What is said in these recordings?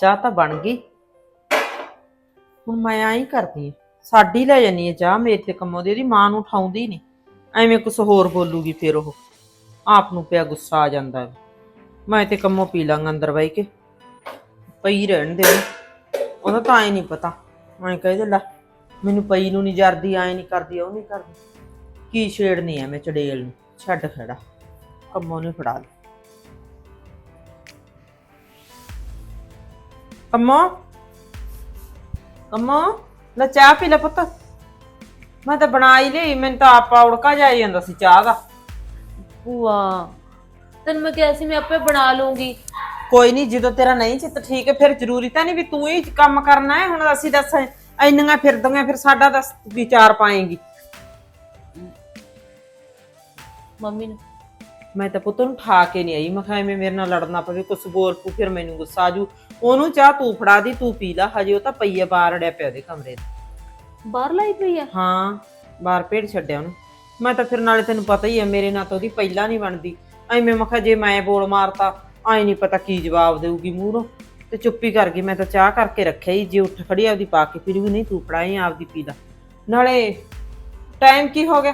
ਚਾਹ ਤਾਂ ਬਣ ਗਈ। ਹੁਣ ਮੈਂ ਆਈ ਕਰਦੀ ਆ। ਸਾਡੀ ਲੈ ਜਾਨੀ ਆ ਚਾਹ, ਮੇਰੇ ਤੇ ਕੰਮੋ ਦੀ। ਇਹਦੀ ਮਾਂ ਨੂੰ ਉਠਾਉਂਦੀ ਨਹੀਂ ਐਵੇਂ ਕੁਛ ਹੋਰ ਬੋਲੂਗੀ ਫਿਰ ਉਹ। ਆਪ ਨੂੰ ਪਿਆ ਗੁੱਸਾ ਆ ਜਾਂਦਾ ਹੈ। ਮੈਂ ਤੇ ਕੰਮੋ ਪੀ ਲਾਂਗਾ ਅੰਦਰ ਬਹਿ ਕੇ। ਪਈ ਰਹਿਣ ਦੇ। ਉਹਦਾ ਤਾਂ ਐ ਨਹੀਂ ਪਤਾ। ਮੈਂ ਕਹਿ ਲੈ, ਮੈਨੂੰ ਪਈ ਨੂੰ ਨਹੀਂ ਜਰਦੀ, ਐ ਨਹੀਂ ਕਰਦੀ, ਉਹ ਨਹੀਂ ਕਰਦੀ। ਕੀ ਛੇੜਨੀ ਐ ਮੈਂ ਚੜੇਲ ਨੂੰ? ਛੱਡ ਖੜਾ। ਕੰਮੋਂ ਨੇ ਫੜਾ ਲਈ ਕੰਮੋ ਕੰਮੋ ਲੈ ਚਾਹ ਪੀ ਲੈ ਪੁੱਤ। ਮੈਂ ਤਾਂ ਬਣਾ ਹੀ ਲਈ ਮੈਨੂੰ ਤਾਂ ਆਪਾ ਉੜਕਾ ਜਾਈ ਜਾਂਦਾ ਸੀ ਚਾਹ ਦਾ। ਭੂਆ ਤੈਨੂੰ ਮੈਂ ਕਿਹਾ ਸੀ ਮੈਂ ਆਪੇ ਬਣਾ ਲੂੰਗੀ ਕੋਈ ਨਹੀਂ ਜਦੋਂ ਤੇਰਾ ਨਹੀਂ ਚਿੱਤ ਠੀਕ ਹੈ ਫਿਰ ਜ਼ਰੂਰੀ ਤਾਂ ਨਹੀਂ ਵੀ ਤੂੰ ਹੀ ਕੰਮ ਕਰਨਾ ਹੈ। ਹੁਣ ਅਸੀਂ ਦੱਸ ਇੰਨੀਆਂ ਫਿਰਦੀਆਂ ਫਿਰ ਸਾਡਾ ਦੱਸ ਵਿਚਾਰ ਪਾਏਗੀ। ਮੰਮੀ ਨੂੰ। ਮੈਂ ਤਾਂ ਪੁੱਤ ਨੂੰ ਠਾ ਕੇ ਨਹੀਂ ਆਈ। ਮੈਂ ਕਿਹਾ ਐਵੇਂ ਮੇਰੇ ਨਾਲ ਲੜਨਾ ਪਵੇ ਕੁਛ ਬੋਲ ਪੂ ਫਿਰ ਮੈਨੂੰ ਗੁੱਸਾ ਆਜੂ ਉਹਨੂੰ ਚਾਹ ਤੂੰ ਫੜਾ ਦੀ ਤੂੰ ਪੀ ਲਾ। ਹਜੇ ਉਹ ਤਾਂ ਪਈਆ ਬਾਹਰ ਅੜਿਆ ਪਿਆ ਉਹਦੇ ਕਮਰੇ ਦੇ। ਬਾਹਰ ਲਾਈ ਪਈ ਆ? ਹਾਂ ਬਾਹਰ ਭੇੜ ਛੱਡਿਆ ਉਹਨੂੰ। ਮੈਂ ਤਾਂ ਫਿਰ ਨਾਲੇ ਤੈਨੂੰ ਪਤਾ ਹੀ ਹੈ ਮੇਰੇ ਨਾਲ ਤਾਂ ਉਹਦੀ ਪਹਿਲਾਂ ਨਹੀਂ ਬਣਦੀ। ਐਵੇਂ ਮੈਂ ਕਿਹਾ ਜੇ ਮੈਂ ਬੋਲ ਮਾਰਤਾ ਆਈ ਨਹੀਂ ਪਤਾ ਕੀ ਜਵਾਬ ਦੇਊਗੀ ਮੂਹਰੋਂ। ਤੇ ਚੁੱਪੀ ਕਰ ਗਈ ਮੈਂ ਤਾਂ ਚਾਹ ਕਰਕੇ ਰੱਖਿਆ ਹੀ। ਜੇ ਉੱਠ ਖੜੀ ਆਪਦੀ ਪਾ ਕੇ ਪੀੜੂਗੀ ਨਹੀਂ ਤੂੰ ਫੜਾਈ ਆਪਦੀ ਪੀ ਲਾ। ਨਾਲੇ ਟਾਈਮ ਕੀ ਹੋ ਗਿਆ?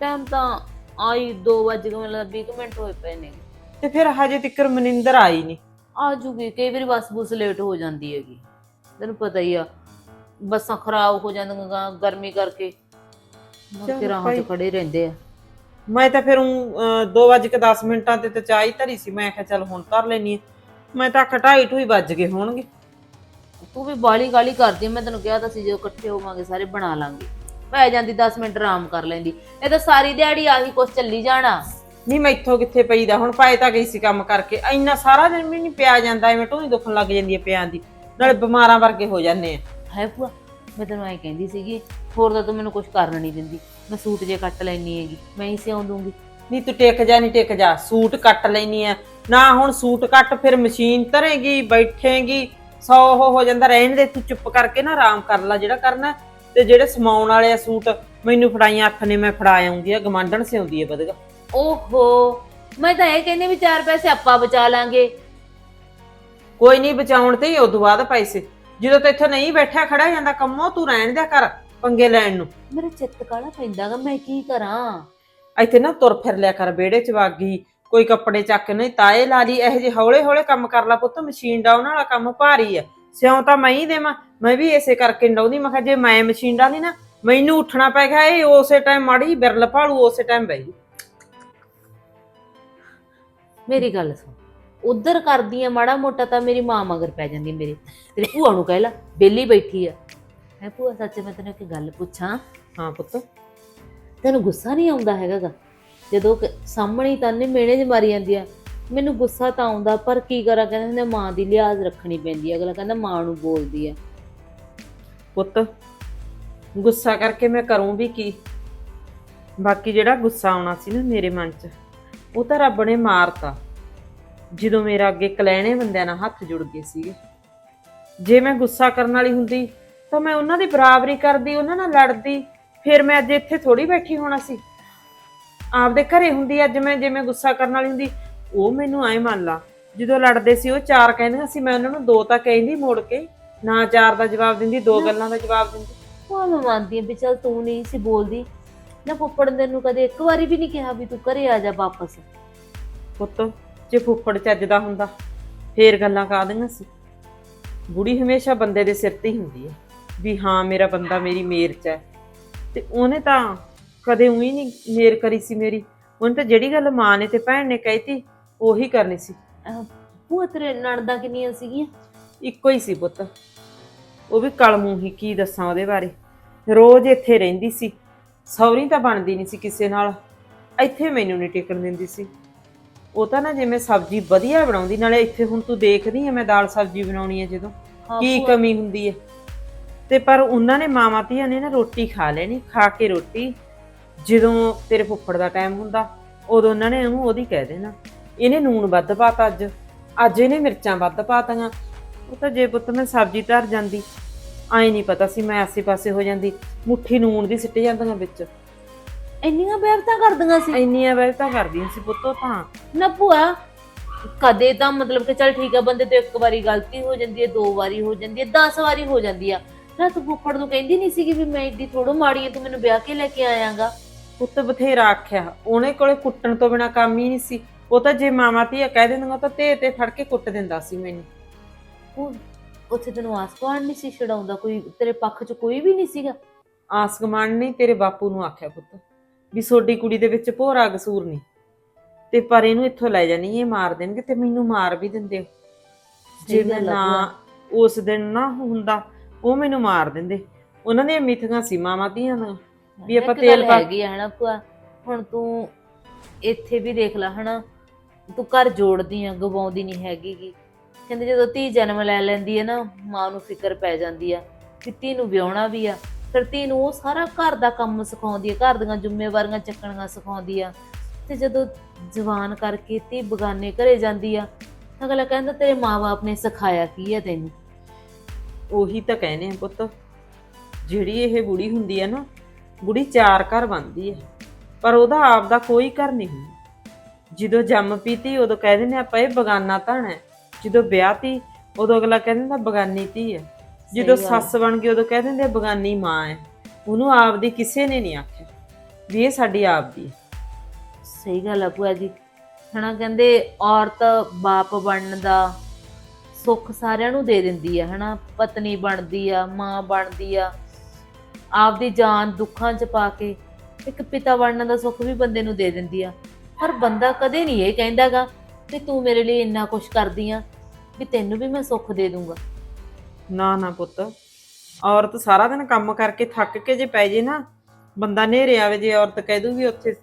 ਟਾਈਮ ਤਾਂ ਆਈ 2 ਵਜੇ ਮੈਨੂੰ ਲੱਗਦਾ 20 ਮਿੰਟ ਹੋਏ ਪਏ ਨੇ। ਤੇ ਫਿਰ ਹਜੇ ਤੱਕਰ ਮਨਿੰਦਰ ਆਈ ਨਹੀਂ ਆ ਜੂਗੀ ਕਈ ਵਾਰੀ ਬੱਸ ਬੁਸ ਲੇਟ ਹੋ ਜਾਂਦੀ ਹੈਗੀ। ਤੈਨੂੰ ਪਤਾ ਹੀ ਆ ਬੱਸਾਂ ਖਰਾਬ ਹੋ ਜਾਂਦੀਆਂ ਗਰਮੀ ਕਰਕੇ। ਮੁੜ ਕੇ ਰਾਹਾਂ। 'ਚ ਖੜੇ ਰਹਿੰਦੇ ਆ। ਮੈਂ ਤਾਂ ਫਿਰ 2:10 ਮਿੰਟਾਂ ਤੇ ਤਾਂ ਚਾਹ ਹੀ ਧਰੀ ਸੀ ਮੈਂ ਕਿਹਾ ਚੱਲ ਹੁਣ ਧਰ ਲੈਣੀ ਹੈ। ਮੈਂ ਤਾਂ ਘਟਾਈ ਢੂਈ ਵੱਜ ਗਏ ਹੋਣਗੇ। ਤੂੰ ਵੀ ਬਾਲੀ ਗਾਲੀ ਕਰਦੀ ਆ, ਮੈਂ ਤੈਨੂੰ ਕਿਹਾ ਤਾਂ ਸੀ ਜਦੋਂ ਇਕੱਠੇ ਹੋਵਾਂਗੇ ਸਾਰੇ ਬਣਾ ਲਾਂਗੇ। ਪੈ ਜਾਂਦੀ 10 ਮਿੰਟ ਆਰਾਮ ਕਰ ਲੈਂਦੀ। ਇਹ ਤਾਂ ਸਾਰੀ ਦਿਹਾੜੀ ਆਹੀ ਕੁਛ ਚੱਲੀ ਜਾਣਾ। ਨਹੀਂ ਮੈਂ ਇੱਥੋਂ ਕਿੱਥੇ ਪਈਦਾ? ਹੁਣ ਪਾਏ ਤਾਂ ਗਈ ਸੀ ਕੰਮ ਕਰਕੇ। ਇੰਨਾ ਸਾਰਾ ਦਿਨ ਵੀ ਨਹੀਂ ਪਿਆ ਜਾਂਦਾ ਐਵੇਂ ਢੂਈ ਦੁਖਣ ਲੱਗ ਜਾਂਦੀ ਹੈ ਪਿਆਂ ਦੀ। ਨਾਲੇ ਬਿਮਾਰਾਂ ਵਰਗੇ ਹੋ ਜਾਂਦੇ ਆ। ਹੈ ਭੂਆ ਮੈਂ ਤੈਨੂੰ ਐਂ ਕਹਿੰਦੀ ਸੀਗੀ ਹੋਰ ਤਾਂ ਤੂੰ ਮੈਨੂੰ ਕੁਝ ਕਰਨ ਨਹੀਂ ਦਿੰਦੀ। ਮੈਂ ਸੂਟ ਜੇ ਕੱਟ ਲੈਣੀ ਹੈਗੀ ਮੈਂ ਹੀ ਸਿਉਂ ਦੂੰਗੀ। ਨਹੀਂ ਤੂੰ ਟਿਕ ਜਾ ਨਹੀਂ ਟਿਕ ਜਾ। ਸੂਟ ਕੱਟ ਲੈਣੀ ਆ। ਨਾ ਹੁਣ ਸੂਟ ਕੱਟ ਫਿਰ ਮਸ਼ੀਨ ਧਰੇਗੀ ਬੈਠੇਗੀ। ਸੌ ਉਹ ਹੋ ਜਾਂਦਾ ਰਹਿਣ ਦੇ ਤੂੰ ਚੁੱਪ ਕਰਕੇ ਨਾ ਆਰਾਮ ਕਰ ਲੈ। ਜਿਹੜਾ ਕਰਨਾ ਤੇ ਜਿਹੜੇ ਸਮਾਉਣ ਵਾਲੇ ਆ ਸੂਟ ਮੈਨੂੰ ਫੜਾਈਆਂ ਅੱਖ ਨੇ ਮੈਂ ਫੜਾ ਆਉਂਗੀ ਆ ਗਮਾਂਡਣ ਸਿਉਂਦੀ ਹੈ ਵਧਗਾ ਓਹੋ ਮੈਂ ਤਾਂ ਇਹ ਕਹਿੰਦੀ ਵੀ ਚਾਰ ਪੈਸੇ ਆਪਾਂ ਬਚਾ ਲਾਂਗੇ। ਕੋਈ ਨਹੀਂ ਬਚਾਉਣ ਤੇ ਹੀ ਉਦੋਂ ਬਾਅਦ ਪੈਸੇ। ਜਦੋਂ ਤੇ ਇੱਥੇ ਨਹੀਂ ਬੈਠਿਆ ਖੜਾ ਜਾਂਦਾ ਕੰਮੋਂ ਤੂੰ ਰਹਿਣ ਦਿਆ ਕਰ ਪੰਗੇ ਲੈਣ ਨੂੰ। ਮੇਰੇ ਚਿੱਤ ਕਾਲਾ ਪੈਂਦਾਗਾ ਮੈਂ ਕੀ ਕਰਾਂ? ਇੱਥੇ ਨਾ ਤੁਰ ਫਿਰ ਲਿਆ ਕਰ ਵਿਹੜੇ ਚ ਵਾਗੀ ਕੋਈ ਕੱਪੜੇ ਚੱਕ ਨਹੀਂ ਤਾਏ ਲਾ ਲਈ ਇਹੋ ਜਿਹੇ ਹੌਲੇ ਹੌਲੇ ਕੰਮ ਕਰ ਲਾ ਪੁੱਤ ਮਸ਼ੀਨ ਡਾਉਣ ਵਾਲਾ ਕੰਮ ਭਾਰੀ ਆ। ਸਿਉਂ ਤਾਂ ਮੈਂ ਹੀ ਦੇਵਾਂ। ਮੈਂ ਵੀ ਇਸੇ ਕਰਕੇ ਡਾਉਂਦੀ ਮੈਂ ਕਿਹਾ ਜੇ ਮੈਂ ਮਸ਼ੀਨ ਡਾਲੀ ਨਾ ਮੈਨੂੰ ਉੱਠਣਾ ਪੈ ਗਿਆ ਇਹ ਉਸੇ ਟਾਈਮ ਮਾੜੀ ਬਿਰਲ ਭਾਲੂ ਉਸੇ ਟਾਈਮ ਬਹਿ ਗਈ ਮੇਰੀ ਗੱਲ ਸੁਣ। ਉਧਰ ਕਰਦੀ ਆ ਮਾੜਾ ਮੋਟਾ ਤਾਂ ਮੇਰੀ ਮਾਂ ਮਗਰ ਪੈ ਜਾਂਦੀ ਮੇਰੇ। ਤੇਰੀ ਭੂਆ ਨੂੰ ਕਹਿ ਲੈ ਬੇਲੀ ਬੈਠੀ ਆ। ਹੈ ਭੂਆ ਸੱਚ ਮੈਂ ਤੈਨੂੰ ਇੱਕ ਗੱਲ ਪੁੱਛਾਂ? ਹਾਂ ਪੁੱਤ। ਤੈਨੂੰ ਗੁੱਸਾ ਨਹੀਂ ਆਉਂਦਾ ਹੈਗਾਗਾ? ਜਦੋਂ ਕਿ ਸਾਹਮਣੇ ਹੀ ਤਾਨੇ ਮੇਣੇ ਚ ਮਾਰੀ ਜਾਂਦੀ ਆ। ਮੈਨੂੰ ਗੁੱਸਾ ਤਾਂ ਆਉਂਦਾ ਪਰ ਕੀ ਕਰਾਂ? ਕਹਿੰਦੇ ਹੁੰਦੇ ਆ, ਮਾਂ ਦੀ ਲਿਹਾਜ਼ ਰੱਖਣੀ ਪੈਂਦੀ ਆ। ਅਗਲਾ ਕਹਿੰਦਾ ਮਾਂ ਨੂੰ ਬੋਲਦੀ ਹੈ ਪੁੱਤ ਗੁੱਸਾ ਕਰਕੇ ਮੈਂ ਕਰੂੰ ਵੀ ਕੀ? ਬਾਕੀ ਜਿਹੜਾ ਗੁੱਸਾ ਆਉਣਾ ਸੀ ਨਾ ਮੇਰੇ ਮਨ 'ਚ ਉਹ ਤਾਂ ਰੱਬ ਨੇ ਮਾਰਤਾ। ਜਦੋਂ ਮੇਰਾ ਅੱਗੇ ਕਲੈਣੇ ਬੰਦਿਆਂ ਨਾਲ ਹੱਥ ਜੁੜ ਗਏ ਸੀਗੇ। ਜੇ ਮੈਂ ਗੁੱਸਾ ਕਰਨ ਵਾਲੀ ਹੁੰਦੀ ਤਾਂ ਮੈਂ ਉਹਨਾਂ ਦੀ ਬਰਾਬਰੀ ਕਰਦੀ ਉਹਨਾਂ ਨਾਲ ਲੜਦੀ। ਫਿਰ ਮੈਂ ਅੱਜ ਇੱਥੇ ਥੋੜੀ ਬੈਠੀ ਹੋਣਾ ਸੀ। ਆਪਦੇ ਘਰੇ ਹੁੰਦੀ ਅੱਜ ਮੈਂ ਜੇ ਮੈਂ ਗੁੱਸਾ ਕਰਨ ਵਾਲੀ ਹੁੰਦੀ ਉਹ ਮੈਨੂੰ ਐ ਮੰਨ ਲਾ ਜਦੋਂ ਲੜਦੇ ਸੀ ਉਹ ਚਾਰ ਕਹਿੰਦੀਆਂ ਸੀ ਮੈਂ ਉਹਨਾਂ ਨੂੰ ਦੋ ਤਾਂ ਕਹਿੰਦੀ ਮੋੜ ਕੇ ਨਾ ਚਾਰ ਦਾ ਜਵਾਬ ਦਿੰਦੀ ਦੋ ਗੱਲਾਂ ਦਾ ਜਵਾਬ ਦਿੰਦੀ। ਉਹ ਮੈਂ ਮੰਨਦੀ ਆ ਵੀ ਚੱਲ ਤੂੰ ਨਹੀਂ ਸੀ ਬੋਲਦੀ ਨਾ ਫੁੱਫੜ ਨੇ ਨੂੰ ਕਦੇ ਇੱਕ ਵਾਰੀ ਵੀ ਨਹੀਂ ਕਿਹਾ ਵੀ ਤੂੰ ਘਰੇ ਆ ਜਾ ਵਾਪਸ। ਪੁੱਤ ਜੇ ਫੁੱਫੜ ਚੱਜਦਾ ਹੁੰਦਾ ਫੇਰ ਗੱਲਾਂ ਕਾਹਦੀਆਂ ਸੀ। ਬੁੜੀ ਹਮੇਸ਼ਾ ਬੰਦੇ ਦੇ ਸਿਰ ਤੇ ਹੀ ਹੁੰਦੀ ਹੈ ਵੀ ਹਾਂ ਮੇਰਾ ਬੰਦਾ ਮੇਰੀ ਮੇਰ ਚ ਹੈ। ਤੇ ਉਹਨੇ ਤਾਂ ਕਦੇ ਉਹੀ ਨਹੀਂ ਮੇਰ ਕਰੀ ਸੀ ਮੇਰੀ। ਉਹਨੇ ਤਾਂ ਜਿਹੜੀ ਗੱਲ ਮਾਂ ਨੇ ਤੇ ਭੈਣ ਨੇ ਕਹੀਤੀ ਉਹੀ ਕਰਨੀ ਸੀ। ਅਹ ਭੂਆ ਤੇਰੇ ਨਣਦਾਂ ਕਿੰਨੀਆਂ ਸੀਗੀਆਂ? ਇੱਕੋ ਹੀ ਸੀ ਪੁੱਤ। ਉਹ ਵੀ ਕਲਮੂਹੀ ਕੀ ਦੱਸਾਂ ਉਹਦੇ ਬਾਰੇ। ਰੋਜ਼ ਇੱਥੇ ਰਹਿੰਦੀ ਸੀ। ਸੌਰੀ ਤਾਂ ਬਣਦੀ ਨਹੀਂ ਸੀ ਕਿਸੇ ਨਾਲ। ਇੱਥੇ ਮੈਨੂੰ ਨਹੀਂ ਟਿਕਣ ਦਿੰਦੀ ਸੀ। ਉਹ ਤਾਂ ਨਾ ਜਿਵੇਂ ਸਬਜ਼ੀ ਵਧੀਆ ਬਣਾਉਂਦੀ ਨਾਲੇ ਇੱਥੇ ਹੁਣ ਤੂੰ ਦੇਖਦੀ ਆ ਮੈਂ ਦਾਲ ਸਬਜ਼ੀ ਬਣਾਉਣੀ ਹੈ ਜਦੋਂ। ਹਾਂ ਕੀ ਭੂਆ, ਕਮੀ ਹੁੰਦੀ ਹੈ ਤੇ ਪਰ ਉਹਨਾਂ ਨੇ ਮਾਵਾਂ ਧੀਆਂ ਨੇ ਨਾ ਰੋਟੀ ਖਾ ਲੈਣੀ ਖਾ ਕੇ ਰੋਟੀ। ਜਦੋਂ ਤੇਰੇ ਫੁੱਫੜ ਦਾ ਟਾਈਮ ਹੁੰਦਾ ਉਦੋਂ ਉਹਨਾਂ ਨੇ ਉਹਨੂੰ ਉਹਦੀ ਕਹਿ ਦੇਣਾ। ਇਹਨੇ ਨੂਣ ਵੱਧ ਪਾਤਾ ਅੱਜ। ਅੱਜ ਇਹਨੇ ਮਿਰਚਾਂ ਵੱਧ ਪਾਤੀਆਂ। ਉਹ ਤਾਂ ਜੇ ਪੁੱਤ ਮੈਂ ਸਬਜ਼ੀ ਧਰ ਜਾਂਦੀ ਆਈ ਨਹੀਂ ਪਤਾ ਸੀ ਮੈਂ ਆਸੇ ਪਾਸੇ ਹੋ ਜਾਂਦੀ ਮੁੱਠੀ ਨੂਣ ਦੀ ਸਿੱਟ ਜਾਂਦੀਆਂ ਵਿੱਚ। ਇੰਨੀਆਂ ਬੇਵਤਾ ਕਰਦੀਆਂ ਸੀ? ਇੰਨੀਆਂ ਵੈਸੇ ਤਾਂ ਕਰਦੀਆਂ ਸੀ ਪੁੱਤੋ ਤਾਂ। ਨਾ ਭੂਆ ਕਦੇ ਤਾਂ ਮਤਲਬ ਕਿ ਚੱਲ ਠੀਕ ਆ ਬੰਦੇ ਤੋਂ ਇੱਕ ਵਾਰੀ ਗਲਤੀ ਹੋ ਜਾਂਦੀ ਹੈ ਦੋ ਵਾਰੀ ਹੋ ਜਾਂਦੀ ਹੈ 10 ਵਾਰੀ ਹੋ ਜਾਂਦੀ ਆ। ਨਾ ਤੂੰ ਫੁੱਫੜ ਨੂੰ ਕਹਿੰਦੀ ਨਹੀਂ ਸੀਗੀ ਵੀ ਮੈਂ ਇੱਡੀ ਥੋੜੋ ਮਾੜੀ ਆ ਤੂੰ ਮੈਨੂੰ ਵਿਆਹ ਕੇ ਲੈ ਕੇ ਆਇਆਗਾ? ਪੁੱਤ ਬਥੇਰਾ ਆਖਿਆ। ਉਹਨੇ ਕੋਲੇ ਕੁੱਟਣ ਤੋਂ ਬਿਨਾ ਕੰਮ ਹੀ ਨਹੀਂ ਸੀ। ਉਹ ਤਾਂ ਜੇ ਮਾਮਾ ਧੀਆ ਕਹਿ ਦਿੰਦੀਆਂ ਤਾਂ ਤੇ ਤੇ ਫੜ ਕੇ ਕੁੱਟ ਦਿੰਦਾ ਸੀ ਮੈਨੂੰ। ਉਹ ਉੱਥੇ ਤੈਨੂੰ ਆਸ-ਪਾਸ ਨਹੀਂ ਸੀ ਛਡਾਉਂਦਾ ਕੋਈ ਤੇਰੇ ਪੱਖ 'ਚ ਕੋਈ ਵੀ ਨਹੀਂ ਸੀਗਾ? ਆਸ ਗਮਾਨ ਨੇ ਤੇਰੇ ਬਾਪੂ ਨੂੰ ਆਖਿਆ ਪੁੱਤ ਵੀ ਸੋਡੀ ਕੁੜੀ ਦੇ ਵਿੱਚ ਭੋਰਾ ਕਸੂਰ ਨਹੀਂ। ਤੇ ਪਰ ਇਹਨੂੰ ਇੱਥੋਂ ਲੈ ਜਾਣੀ ਇਹ ਮਾਰ ਦੇਣਗੇ ਤੇ ਮੈਨੂੰ ਮਾਰ ਵੀ ਦਿੰਦੇ ਜੇ ਮੈਂ ਨਾ ਉਸ ਦਿਨ ਨਾ ਹੁੰਦਾ ਉਹ ਮੈਨੂੰ ਮਾਰ ਦਿੰਦੇ। ਉਹਨਾਂ ਦੀਆਂ ਮਿੱਥੀਆਂ ਸੀ ਮਾਵਾਂ ਧੀਆਂ ਦੀਆਂ ਵੀ ਆਪਾਂ ਤੇਲ ਪਾ- ਆ ਹਨਾ ਭੂਆ ਹੁਣ ਤੂੰ ਇੱਥੇ ਵੀ ਦੇਖ ਲੈ ਹਨਾ ਤੂੰ ਘਰ ਜੋੜਦੀ ਆ, ਗਵਾਉਂਦੀ ਨਹੀਂ ਹੈਗੀ ਹੈਗੀਗੀ ਕਹਿੰਦੇ ਜਦੋਂ ਧੀ ਜਨਮ ਲੈ ਲੈਂਦੀ ਹੈ ਨਾ, ਮਾਂ ਨੂੰ ਫਿਕਰ ਪੈ ਜਾਂਦੀ ਆ ਕਿ ਧੀ ਨੂੰ ਵਿਆਹਣਾ ਵੀ ਆ। ਫਿਰ ਧੀ ਨੂੰ ਉਹ ਸਾਰਾ ਘਰ ਦਾ ਕੰਮ ਸਿਖਾਉਂਦੀ ਆ, ਘਰ ਦੀਆਂ ਜ਼ਿੰਮੇਵਾਰੀਆਂ, ਚੱਕਣੀਆਂ ਸਿਖਾਉਂਦੀ ਆ। ਤੇ ਜਦੋਂ ਜਵਾਨ ਕਰਕੇ ਧੀ ਬਗਾਨੇ ਘਰੇ ਜਾਂਦੀ ਆ, ਅਗਲਾ ਕਹਿੰਦਾ ਤੇਰੇ ਮਾਪੇ ਨੇ ਸਿਖਾਇਆ ਕੀ ਆ ਤੈਨੂੰ? ਉਹੀ ਤਾਂ ਕਹਿੰਦੇ ਆ ਪੁੱਤ, ਜਿਹੜੀ ਇਹ ਬੁੜੀ ਹੁੰਦੀ ਹੈ ਨਾ, ਬੁੜੀ ਚਾਰ ਘਰ ਬਣਦੀ ਹੈ ਪਰ ਉਹਦਾ ਆਪ ਦਾ ਕੋਈ ਘਰ ਨਹੀਂ ਹੁੰਦਾ। ਜਦੋਂ ਜੰਮ ਪੀਤੀ ਉਦੋਂ ਕਹਿ ਦਿੰਦੇ ਆਪਾਂ ਇਹ ਬਗਾਨਾ ਧਣ ਹੈ। ਜਦੋਂ ਵਿਆਹਤੀ ਉਦੋਂ ਅਗਲਾ ਕਹਿ ਦਿੰਦਾ ਬਗਾਨੀ ਧੀ ਹੈ। ਜਦੋਂ। ਸੱਸ ਬਣ ਗਈ ਉਦੋਂ ਕਹਿ ਦਿੰਦੇ ਬਗਾਨੀ ਮਾਂ ਹੈ। ਉਹਨੂੰ ਆਪ ਦੀ ਕਿਸੇ ਨੇ ਨਹੀਂ ਆਖਿਆ ਵੀ ਇਹ ਸਾਡੀ ਆਪ ਦੀ ਹੈ। ਸਹੀ ਗੱਲ ਆ ਭੂਆ ਜੀ। ਹਨਾ ਕਹਿੰਦੇ ਔਰਤ ਬਾਪ ਬਣਨ ਦਾ ਸੁੱਖ ਸਾਰਿਆਂ ਨੂੰ ਦੇ ਦਿੰਦੀ ਆ ਹਨਾ। ਪਤਨੀ ਬਣਦੀ ਆ ਮਾਂ ਬਣਦੀ ਆ। ਆਪਦੀ ਜਾਨ ਦੁੱਖਾਂ 'ਚ ਪਾ ਕੇ ਇੱਕ ਪਿਤਾ ਬਣਨ ਦਾ ਸੁੱਖ ਵੀ ਬੰਦੇ ਨੂੰ ਦੇ ਦਿੰਦੀ ਆ। ਪਰ ਬੰਦਾ ਕਦੇ ਨਹੀਂ ਇਹ ਕਹਿੰਦਾਗਾ ਵੀ ਤੂੰ ਮੇਰੇ ਲਈ ਇੰਨਾ ਕੁਝ ਕਰਦੀ ਆ ਵੀ ਤੈਨੂੰ ਵੀ ਮੈਂ ਸੁੱਖ ਦੇ ਦੂੰਗਾ। ਨਾ ਨਾ ਪੁੱਤ। ਔਰਤ ਸਾਰਾ ਦਿਨ ਕੰਮ ਕਰਕੇ ਥੱਕ ਕੇ ਜੇ ਪੈ ਜੇ ਨਾ ਬੰਦਾ ਨੇਰੇ ਆਵੇ ਜੇ ਔਰਤ ਕਹਿ ਦੂਗੀ ਉੱਥੇ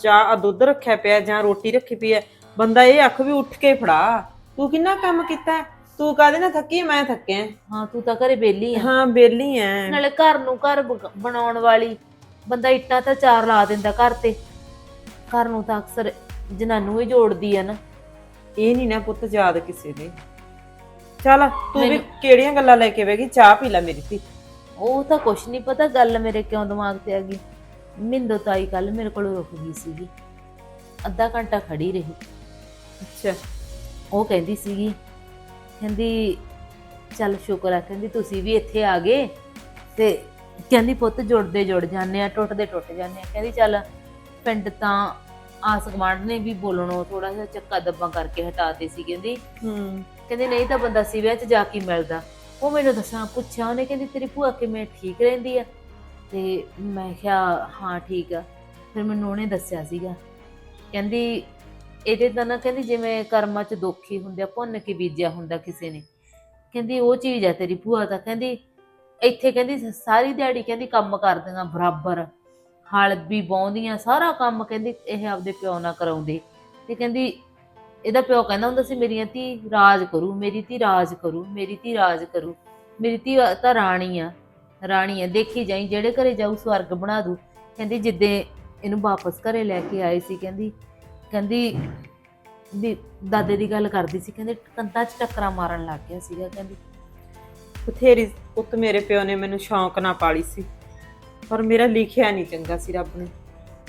ਚਾਹ ਆ ਦੁੱਧ ਰੱਖਿਆ ਪਿਆ ਜਾਂ ਰੋਟੀ ਰੱਖੀ ਪਈ ਹੈ ਬੰਦਾ ਇਹ ਅੱਖ ਵੀ ਉੱਠ ਕੇ ਫੜਾ। ਤੂੰ ਕਿੰਨਾ ਕੰਮ ਕੀਤਾ? ਹੈ? ਤੂੰ ਕਾਹਦੇ ਨਾਲ ਥੱਕੀ ਮੈਂ ਥੱਕਿਆ ਹਾਂ। ਤੂੰ ਤਾਂ ਘਰੇ ਬੇਲੀ ਆ। ਹਾਂ ਬੇਲੀ ਐ। ਨਾਲੇ ਘਰ ਨੂੰ ਘਰ ਬਗ- ਬਣਾਉਣ ਵਾਲੀ ਬੰਦਾ ਇੱਟਾਂ ਤਾਂ ਚਾਰ ਲਾ ਦਿੰਦਾ ਘਰ ਤੇ। ਘਰ ਨੂੰ ਤਾਂ ਅਕਸਰ ਜਨਾਨੂ ਹੀ ਜੋੜਦੀ ਆ ਨਾ। ਇਹ ਨਹੀਂ ਨਾ ਪੁੱਤ ਯਾਦ ਕਿਸੇ ਦੇ। ਚੱਲ ਤੂੰ ਵੀ ਕਿਹੜੀਆਂ ਗੱਲਾਂ ਲੈ ਕੇ ਬੈਗੀ ਚਾਹ ਪੀ ਲੈ ਮੇਰੀ ਧੀ। ਉਹ ਤਾਂ ਕੁਛ ਨਹੀਂ ਪਤਾ ਗੱਲ ਮੇਰੇ ਕਿਉਂ ਦਿਮਾਗ ਤੇ ਆ ਗਈ। ਮਿੰਦੋ ਤਾਈ ਕੱਲ ਮੇਰੇ ਕੋਲ ਰੁਕ ਗਈ ਸੀਗੀ। ਅੱਧਾ ਘੰਟਾ ਖੜੀ ਰਹੀ। ਅੱਛਾ। ਉਹ ਕਹਿੰਦੀ ਸੀਗੀ ਕਹਿੰਦੀ ਚੱਲ ਸ਼ੁਕਰ ਆ ਕਹਿੰਦੀ ਤੁਸੀਂ ਵੀ ਇੱਥੇ ਆ ਗਏ। ਤੇ ਕਹਿੰਦੀ ਪੁੱਤ ਜੁੜਦੇ ਜੁੜ ਜਾਂਦੇ ਆ ਟੁੱਟਦੇ ਟੁੱਟ ਜਾਂਦੇ ਆ। ਕਹਿੰਦੀ ਚੱਲ ਪਿੰਡ ਤਾਂ ਆਸ ਗੁਆਂਢ ਨੇ ਵੀ ਬੋਲਣੋਂ ਥੋੜਾ ਜਿਹਾ ਚੱਕਾ ਦੱਬਾ ਕਰਕੇ ਹਟਾਤੇ ਸੀ ਕਹਿੰਦੀ ਹੂੰ। ਕਹਿੰਦੀ ਨਹੀਂ ਤਾਂ ਬੰਦਾ ਸਿਵਿਆਂ 'ਚ ਜਾ ਕੇ ਮਿਲਦਾ। ਉਹ ਮੈਨੂੰ ਦੱਸਣਾ ਪੁੱਛਿਆ ਉਹਨੇ ਕਹਿੰਦੀ ਤੇਰੀ ਭੂਆ ਕਿਵੇਂ ਠੀਕ ਰਹਿੰਦੀ ਆ? ਤੇ ਮੈਂ ਕਿਹਾ ਹਾਂ ਠੀਕ ਆ। ਫਿਰ ਮੈਨੂੰ ਉਹਨੇ ਦੱਸਿਆ ਸੀਗਾ। ਕਹਿੰਦੀ ਇਹਦੇ ਤਾਂ ਨਾ ਕਹਿੰਦੀ ਜਿਵੇਂ ਕਰਮਾਂ 'ਚ ਦੁੱਖ ਹੁੰਦੇ ਆ ਭੁੰਨ ਕੇ ਬੀਜਿਆ ਹੁੰਦਾ ਕਿਸੇ ਨੇ। ਕਹਿੰਦੀ ਉਹ ਚੀਜ਼ ਆ ਤੇਰੀ ਭੂਆ ਤਾਂ ਕਹਿੰਦੀ ਇੱਥੇ ਕਹਿੰਦੀ ਸਾਰੀ ਦਿਹਾੜੀ ਕਹਿੰਦੀ ਕੰਮ ਕਰਦੀਆਂ ਬਰਾਬਰ। ਹਲ ਵੀ ਬਾਉਂਦੀਆਂ ਸਾਰਾ ਕੰਮ ਕਹਿੰਦੀ ਇਹ ਆਪਦੇ ਪਿਓ ਨਾਲ ਕਰਾਉਂਦੇ। ਤੇ ਕਹਿੰਦੀ ਇਹਦਾ ਪਿਓ ਕਹਿੰਦਾ ਹੁੰਦਾ ਸੀ, ਮੇਰੀਆਂ ਧੀ ਰਾਜ ਕਰੂ, ਮੇਰੀ ਧੀ ਰਾਜ ਕਰੂ, ਮੇਰੀ ਧੀ ਰਾਜ ਕਰੂ, ਮੇਰੀ ਧੀ ਤਾਂ ਰਾਣੀ ਆ ਰਾਣੀ ਆ, ਦੇਖੀ ਜਾਈ, ਜਿਹੜੇ ਘਰੇ ਜਾਊ ਸਵਰਗ ਬਣਾ ਦੂ। ਕਹਿੰਦੀ ਜਿੱਦੇ ਇਹਨੂੰ ਵਾਪਸ ਘਰੇ ਲੈ ਕੇ ਆਏ ਸੀ, ਕਹਿੰਦੀ ਕਹਿੰਦੀ ਵੀ ਦਾਦੇ ਦੀ ਗੱਲ ਕਰਦੀ ਸੀ, ਕਹਿੰਦੇ ਕੰਤਾਂ 'ਚ ਟੱਕਰਾ ਮਾਰਨ ਲੱਗ ਗਿਆ ਸੀਗਾ, ਕਹਿੰਦੀ। ਬਥੇਰੀ ਪੁੱਤ ਮੇਰੇ ਪਿਓ ਨੇ ਮੈਨੂੰ ਸ਼ੌਂਕ ਨਾ ਪਾਲੀ ਸੀ। ਪਰ ਮੇਰਾ ਲਿਖਿਆ ਨਹੀਂ ਚੰਗਾ ਸੀ ਰੱਬ ਨੇ।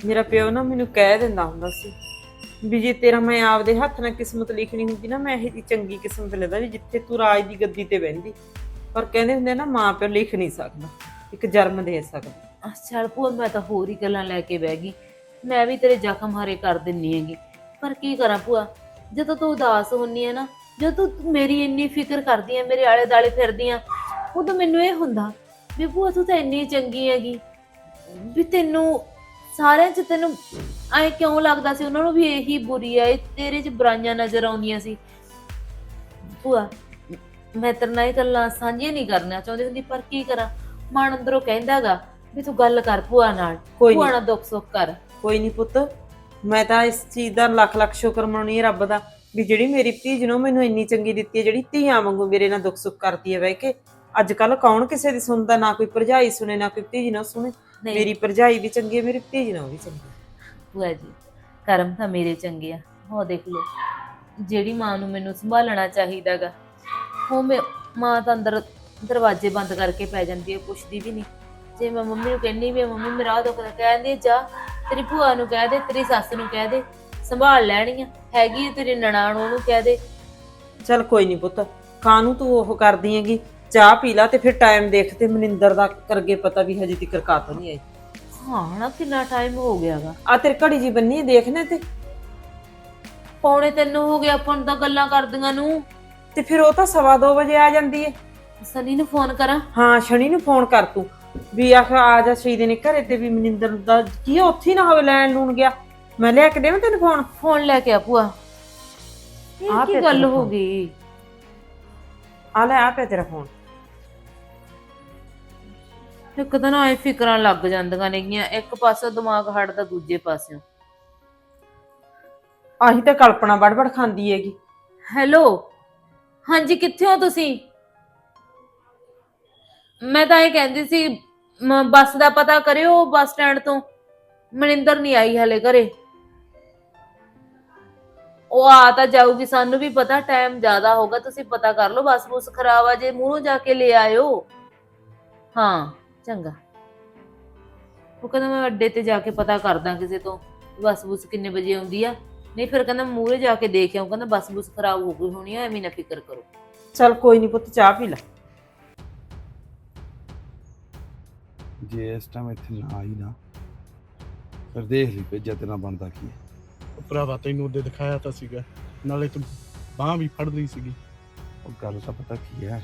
ਮੇਰਾ ਪਿਓ ਨਾ ਮੈਨੂੰ ਕਹਿ ਦਿੰਦਾ ਹੁੰਦਾ ਸੀ ਵੀ ਜੇ ਤੇਰਾ ਮੈਂ ਆਪਦੇ ਹੱਥ ਨਾਲ ਕਿਸਮਤ ਲਿਖਣੀ ਹੁੰਦੀ ਨਾ, ਮੈਂ ਇਹ ਜੀ ਚੰਗੀ ਕਿਸਮਤ ਲੈਂਦਾ ਵੀ ਜਿੱਥੇ ਤੂੰ ਰਾਜ ਦੀ ਗੱਦੀ ਤੇ ਬਹਿੰਦੀ। ਪਰ ਕਹਿੰਦੇ ਹੁੰਦੇ ਨਾ, ਮਾਂ ਪਿਓ ਲਿਖ ਨਹੀਂ ਸਕਦਾ, ਇੱਕ ਜਨਮ ਦੇ ਸਕਦਾ। ਅਹ ਚੱਲ ਭੂਆ, ਮੈਂ ਤਾਂ ਹੋਰ ਹੀ ਗੱਲਾਂ ਲੈ ਕੇ ਬਹਿ ਗਈ। ਮੈਂ ਵੀ ਤੇਰੇ ਜ਼ਖਮ ਹਾਰੇ ਕਰ ਦਿੰਨੀ ਹੈਗੀ। ਪਰ ਕੀ ਕਰਾਂ ਭੂਆ, ਜਦੋਂ ਤੂੰ ਉਦਾਸ ਹੁੰਨੀ ਹੈ ਨਾ, ਜਦੋਂ ਤੂੰ ਮੇਰੀ ਇੰਨੀ ਫਿਕਰ ਕਰਦੀ ਹੈ ਮੇਰੇ ਆਲੇ ਦਾਲੇ ਫਿਰਦੀ ਆ, ਉਦੋਂ ਮੈਨੂੰ ਇਹ ਹੁੰਦਾ ਵੀ ਭੂਆ ਤੂੰ ਤਾਂ ਇੰਨੀ ਚੰਗੀ ਹੈਗੀ। ਵੀ ਤੈਨੂੰ ਸਾਰਿਆਂ 'ਚ ਤੈਨੂੰ ਐ ਕਿਉਂ ਲੱਗਦਾ ਸੀ? ਉਹਨਾਂ ਨੂੰ ਵੀ ਇਹੀ ਬੁਰੀ ਇਹ ਤੇਰੇ 'ਚ ਬੁਰਾਈਆਂ ਨਜ਼ਰ ਆਉਂਦੀਆਂ ਸੀ। ਭੂਆ ਮੈਂ ਤੇਰੇ ਨਾਲ ਇਹ ਗੱਲਾਂ ਸਾਂਝੀਆਂ ਨਹੀਂ ਕਰਨਾ ਚਾਹੁੰਦੀ ਹੁੰਦੀ ਪਰ ਕੀ ਕਰਾਂ? ਮਨ ਅੰਦਰੋਂ ਕਹਿੰਦਾਗਾ ਵੀ ਤੂੰ ਗੱਲ ਕਰ ਭੂਆ ਨਾਲ। ਕੋਈ ਭੂਆ ਨਹੀਂ। ਨਾਲ ਦੁੱਖ ਸੁੱਖ ਕਰ। ਕੋਈ ਨਹੀਂ ਪੁੱਤ ਮੈਂ ਤਾਂ ਇਸ ਚੀਜ਼ ਦਾ ਲੱਖ ਲੱਖ ਸ਼ੁਕਰ ਮਨਾਉਣੀ ਹੈ ਰੱਬ ਦਾ ਵੀ ਜਿਹੜੀ ਮੇਰੀ ਧੀ ਜਿਹਨੂੰ ਮੈਨੂੰ ਇੰਨੀ ਚੰਗੀ ਦਿੱਤੀ ਹੈ ਜਿਹੜੀ ਧੀਆਂ ਵਾਂਗੂ ਮੇਰੇ ਨਾਲ ਦੁੱਖ ਸੁੱਖ ਕਰਦੀ ਹੈ ਬਹਿ ਕੇ ਅੱਜ ਕੱਲ ਕੌਣ ਕਿਸੇ ਦੀ ਸੁਣਦਾ ਨਾ ਕੋਈ ਭਰਜਾਈ ਸੁਣੇ ਨਾ ਕੋਈ ਧੀ ਨਾ ਸੁਣੇ। ਨਹੀਂ। ਮੇਰੀ ਭਰਜਾਈ ਵੀ ਚੰਗੀ ਹੈ ਮੇਰੀ ਧੀ ਨਾ ਵੀ ਚੰਗੀ ਹੈ। ਭੂਆ ਜੀ ਕਰਮ ਤਾਂ ਮੇਰੇ ਚੰਗੇ ਆ। ਉਹ ਦੇਖ ਲਓ ਜਿਹੜੀ ਮਾਂ ਨੂੰ ਮੈਨੂੰ ਸੰਭਾਲਣਾ ਚਾਹੀਦਾਗਾ ਉਹ ਮੈਂ ਮਾਂ ਤਾਂ ਅੰਦਰ ਦਰਵਾਜ਼ੇ ਬੰਦ ਕਰਕੇ ਪੈ ਜਾਂਦੀ ਹੈ ਪੁੱਛਦੀ ਵੀ ਨਹੀਂ। ਜੇ ਮੈਂ ਮੰਮੀ ਨੂੰ ਕਹਿੰਨੀ ਵੀ ਮੰਮੀ ਮੇਰਾ ਆਹ ਦੁੱਖ ਦਾ ਕਹਿੰਦੀ ਜਾ ਤੇਰੀ ਭੂਆ ਨੂੰ ਕਹਿ ਦੇ ਤੇਰੀ ਸੱਸ ਨੂੰ ਕਹਿ ਦੇ ਸੰਭਾਲ ਲੈਣੀ ਆ। ਹੈਗੀ ਆ ਤੇਰੀ ਨਨਾਣ ਉਹਨੂੰ ਕਹਿ ਦੇ। ਚੱਲ ਕੋਈ ਨਹੀਂ ਪੁੱਤ ਕਾਹਨੂੰ ਤੂੰ ਉਹ ਕਰਦੀ ਹੈਗੀ? ਚਾਹ ਪੀ ਲਾ ਤੇ ਫਿਰ ਟਾਈਮ ਦੇਖ ਤੇ ਮਨਿੰਦਰ ਦਾ ਕਰਗੇ ਪਤਾ ਵੀ ਹਜੇ ਤੱਕ ਕਾਤ ਨਹੀਂ ਆਈ। ਹਾਂ ਨਾ ਕਿੰਨਾ ਟਾਈਮ ਹੋ ਗਿਆਗਾ ਆ ਤੇਰੀ ਘੜੀ ਜੀ ਬੰਨੀ ਹੈ, ਦੇਖਨੇ ਤੇ। ਪੌਣੇ ਤਿੰਨ ਹੋ ਗਿਆ ਆਪਾਂ ਨੂੰ ਤਾਂ ਗੱਲਾਂ ਕਰਦੀਆਂ ਨੂੰ। ਤੇ ਫਿਰ ਉਹ ਤਾਂ ਸਵਾ ਦੋ ਵਜੇ ਆ ਜਾਂਦੀ ਹੈ। ਸਨੀ ਨੂੰ ਫੋਨ ਕਰਾਂ? ਹਾਂ ਸ਼ਨੀ ਨੂੰ ਫੋਨ ਕਰ ਤੂੰ। ਵੀ ਆਖ ਆ ਜਾ ਸ਼ਹੀਦ ਨੇ ਘਰੇ ਤੇ ਵੀ ਮਨਿੰਦਰ ਦਾ ਕੀ ਆ, ਉੱਥੇ ਹੀ ਨਾ ਹੋਵੇ ਲੈਣ ਲੂਣ ਗਿਆ। ਮੈਂ ਲਿਆ ਕੇ ਦੇਵਾਂ ਤੈਨੂੰ ਫੋਨ ਫੋਨ ਲੈ ਕੇ ਆ ਭੂਆ। ਇਹ ਆ ਕੀ ਗੱਲ ਹੋ ਫੋਨ। ਗਈ? ਆ ਲੈ ਆ ਪਿਆ ਤੇਰਾ ਫੋਨ ਇੱਕ ਤਾਂ ਨਾ ਇਹ ਫਿਕਰਾਂ ਲੱਗ ਜਾਂਦੀਆਂ ਨੇਗੀਆਂ ਇੱਕ ਪਾਸੇ ਦਿਮਾਗ ਹਟਦਾ ਦੂਜੇ ਪਾਸਿਓਂ। ਆਹੀ ਤਾਂ ਕਲਪਨਾ ਵੜ-ਵੜ ਖਾਂਦੀ ਹੈਗੀ। ਹੈਲੋ? ਹਾਂਜੀ ਕਿੱਥੇ ਹੋ ਤੁਸੀਂ? ਮੈਂ ਤਾਂ ਇਹ ਕਹਿੰਦੀ ਸੀ ਮ- ਬੱਸ ਦਾ ਪਤਾ ਕਰਿਓ ਬੱਸ ਸਟੈਂਡ ਤੋਂ। ਮਨਿੰਦਰ ਨਹੀਂ ਆਈ ਹਲੇ ਘਰੇ। ਉਹ ਆ ਤਾਂ ਜਾਊਗੀ ਸਾਨੂੰ ਵੀ ਪਤਾ ਟਾਈਮ ਜ਼ਿਆਦਾ ਹੋਗਾ ਤੁਸੀਂ ਪਤਾ ਕਰ ਲਓ ਬੱਸ ਬੁਸ ਖਰਾਬ ਆ ਜੇ ਮੂਹਰੋਂ ਜਾ ਕੇ ਲੈ ਆਇਓ। ਹਾਂ। ਚੰਗਾ। ਉਹ ਕਹਿੰਦਾ ਮੈਂ ਅੱਡੇ ਤੇ ਜਾ ਕੇ ਪਤਾ ਕਰਦਾ ਕਿਸੇ ਤੋਂ ਬੱਸ ਬੁਸ ਕਿੰਨੇ ਵਜੇ ਆਉਂਦੀ ਆ। ਨਹੀਂ ਫਿਰ ਕਹਿੰਦਾ ਮੂਹਰੇ ਜਾ ਕੇ ਦੇਖ ਆਉਂ ਕਹਿੰਦਾ ਬੱਸ ਬੁਸ ਖਰਾਬ ਹੋ ਗਈ ਹੋਣੀ ਆ ਐਵੇਂ ਨਾ ਫਿਕਰ ਕਰੋ। ਚੱਲ ਕੋਈ ਨਹੀਂ ਪੁੱਤ ਚਾਹ ਪੀ ਲੈ। ਜੇ ਇਸ ਟਾਈਮ ਇੱਥੇ ਨਾ ਆਈ ਨਾ ਫਿਰ ਦੇਖ ਲਈ ਭੇਜਿਆ ਤੇਰਾ ਬਣਦਾ ਕੀ ਹੈ ਉਹ ਭਰਾਵਾ ਤੈਨੂੰ ਉਹਦੇ ਦਿਖਾਇਆ ਤਾਂ ਸੀਗਾ ਨਾਲੇ ਤੂੰ ਬਾਹ ਵੀ ਫੜ ਲਈ ਸੀਗੀ। ਉਹ ਗੱਲ ਤਾਂ ਪਤਾ ਕੀ ਹੈ?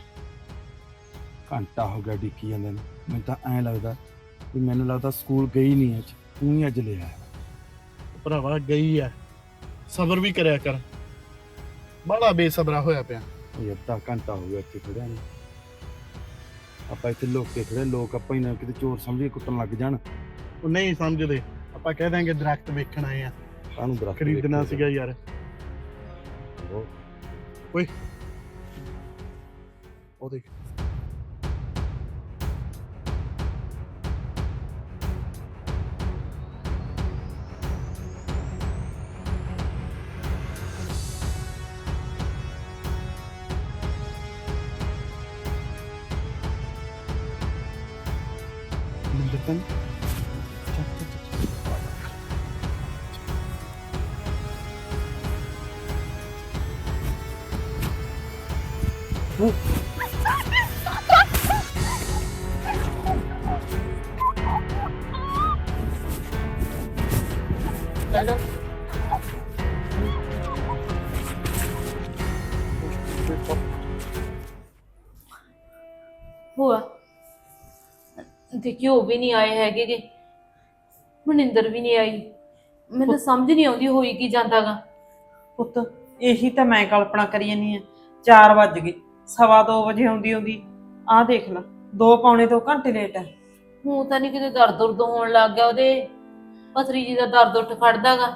ਘੰਟਾ ਹੋ ਗਿਆ ਡਿੱਕੀ ਜਾਂਦੇ ਨੂੰ। ਮੈਨੂੰ ਤਾਂ ਐਂ ਲੱਗਦਾ ਵੀ ਮੈਨੂੰ ਲੱਗਦਾ ਸਕੂਲ ਗਈ ਨਹੀਂ ਅੱਜ ਤੂੰ ਹੀ ਅੱਜ ਲੈ ਆਇਆ। ਉਹ ਭਰਾਵਾ ਗਈ ਆ ਸਬਰ ਵੀ ਕਰਿਆ ਕਰ। ਬੜਾ ਬੇਸਬਰਾ ਹੋਇਆ ਪਿਆ। ਉਹ ਅੱਧਾ ਘੰਟਾ ਹੋ ਗਿਆ ਇੱਥੇ ਖੜਿਆ ਨੂੰ। ਆਪਾਂ ਇੱਥੇ ਲੋਕ ਕੇ ਖੜੇ ਲੋਕ ਆਪਾਂ ਹੀ ਨਾ ਕਿਤੇ ਚੋਰ ਸਮਝੀ ਕੁੱਟਣ ਲੱਗ ਜਾਣ। ਉਹ ਨਹੀਂ ਸਮਝਦੇ। ਆਪਾਂ ਕਹਿ ਦਾਂਗੇ ਦਰਖਤ ਵੇਖਣ ਆਏ ਆ। ਕਾਹਨੂੰ ਦਰਖਤ ਖਰੀਦਣਾ ਸੀਗਾ ਯਾਰ। ਉਹ ਉਹ ਦੇਖ। Them. ਦੇਖਿਓ ਉਹ ਵੀ ਨਹੀਂ ਆਏ ਹੈਗੇ ਗੇ। ਮਨਿੰਦਰ ਵੀ ਨਹੀਂ ਆਈ। ਮੈਨੂੰ ਤਾਂ ਸਮਝ ਨਹੀਂ ਆਉਂਦੀ ਹੋਈ ਕੀ ਜਾਂਦਾਗਾ। ਪੁੱਤ ਇਹੀ ਤਾਂ ਮੈਂ ਕਲਪਨਾ ਕਰੀ ਜਾਨੀ ਆ 4 ਵੱਜ ਗਏ ਸਵਾ ਦੋ ਵਜੇ ਆਉਂਦੀ ਆਉਂਦੀ। ਆਹ ਦੇਖ ਲੈ ਦੋ ਪੌਣੇ ਦੋ ਘੰਟੇ ਲੇਟ ਹੈ। ਹੁਣ ਤਾਂ ਨਹੀਂ ਕਿਤੇ ਦਰਦ ਦੁਰਦ ਹੋਣ ਲੱਗ ਗਿਆ ਉਹਦੇ। ਪਥਰੀ ਜੀ ਦਾ ਦਰਦ ਉੱਠ ਖੜਦਾਗਾ।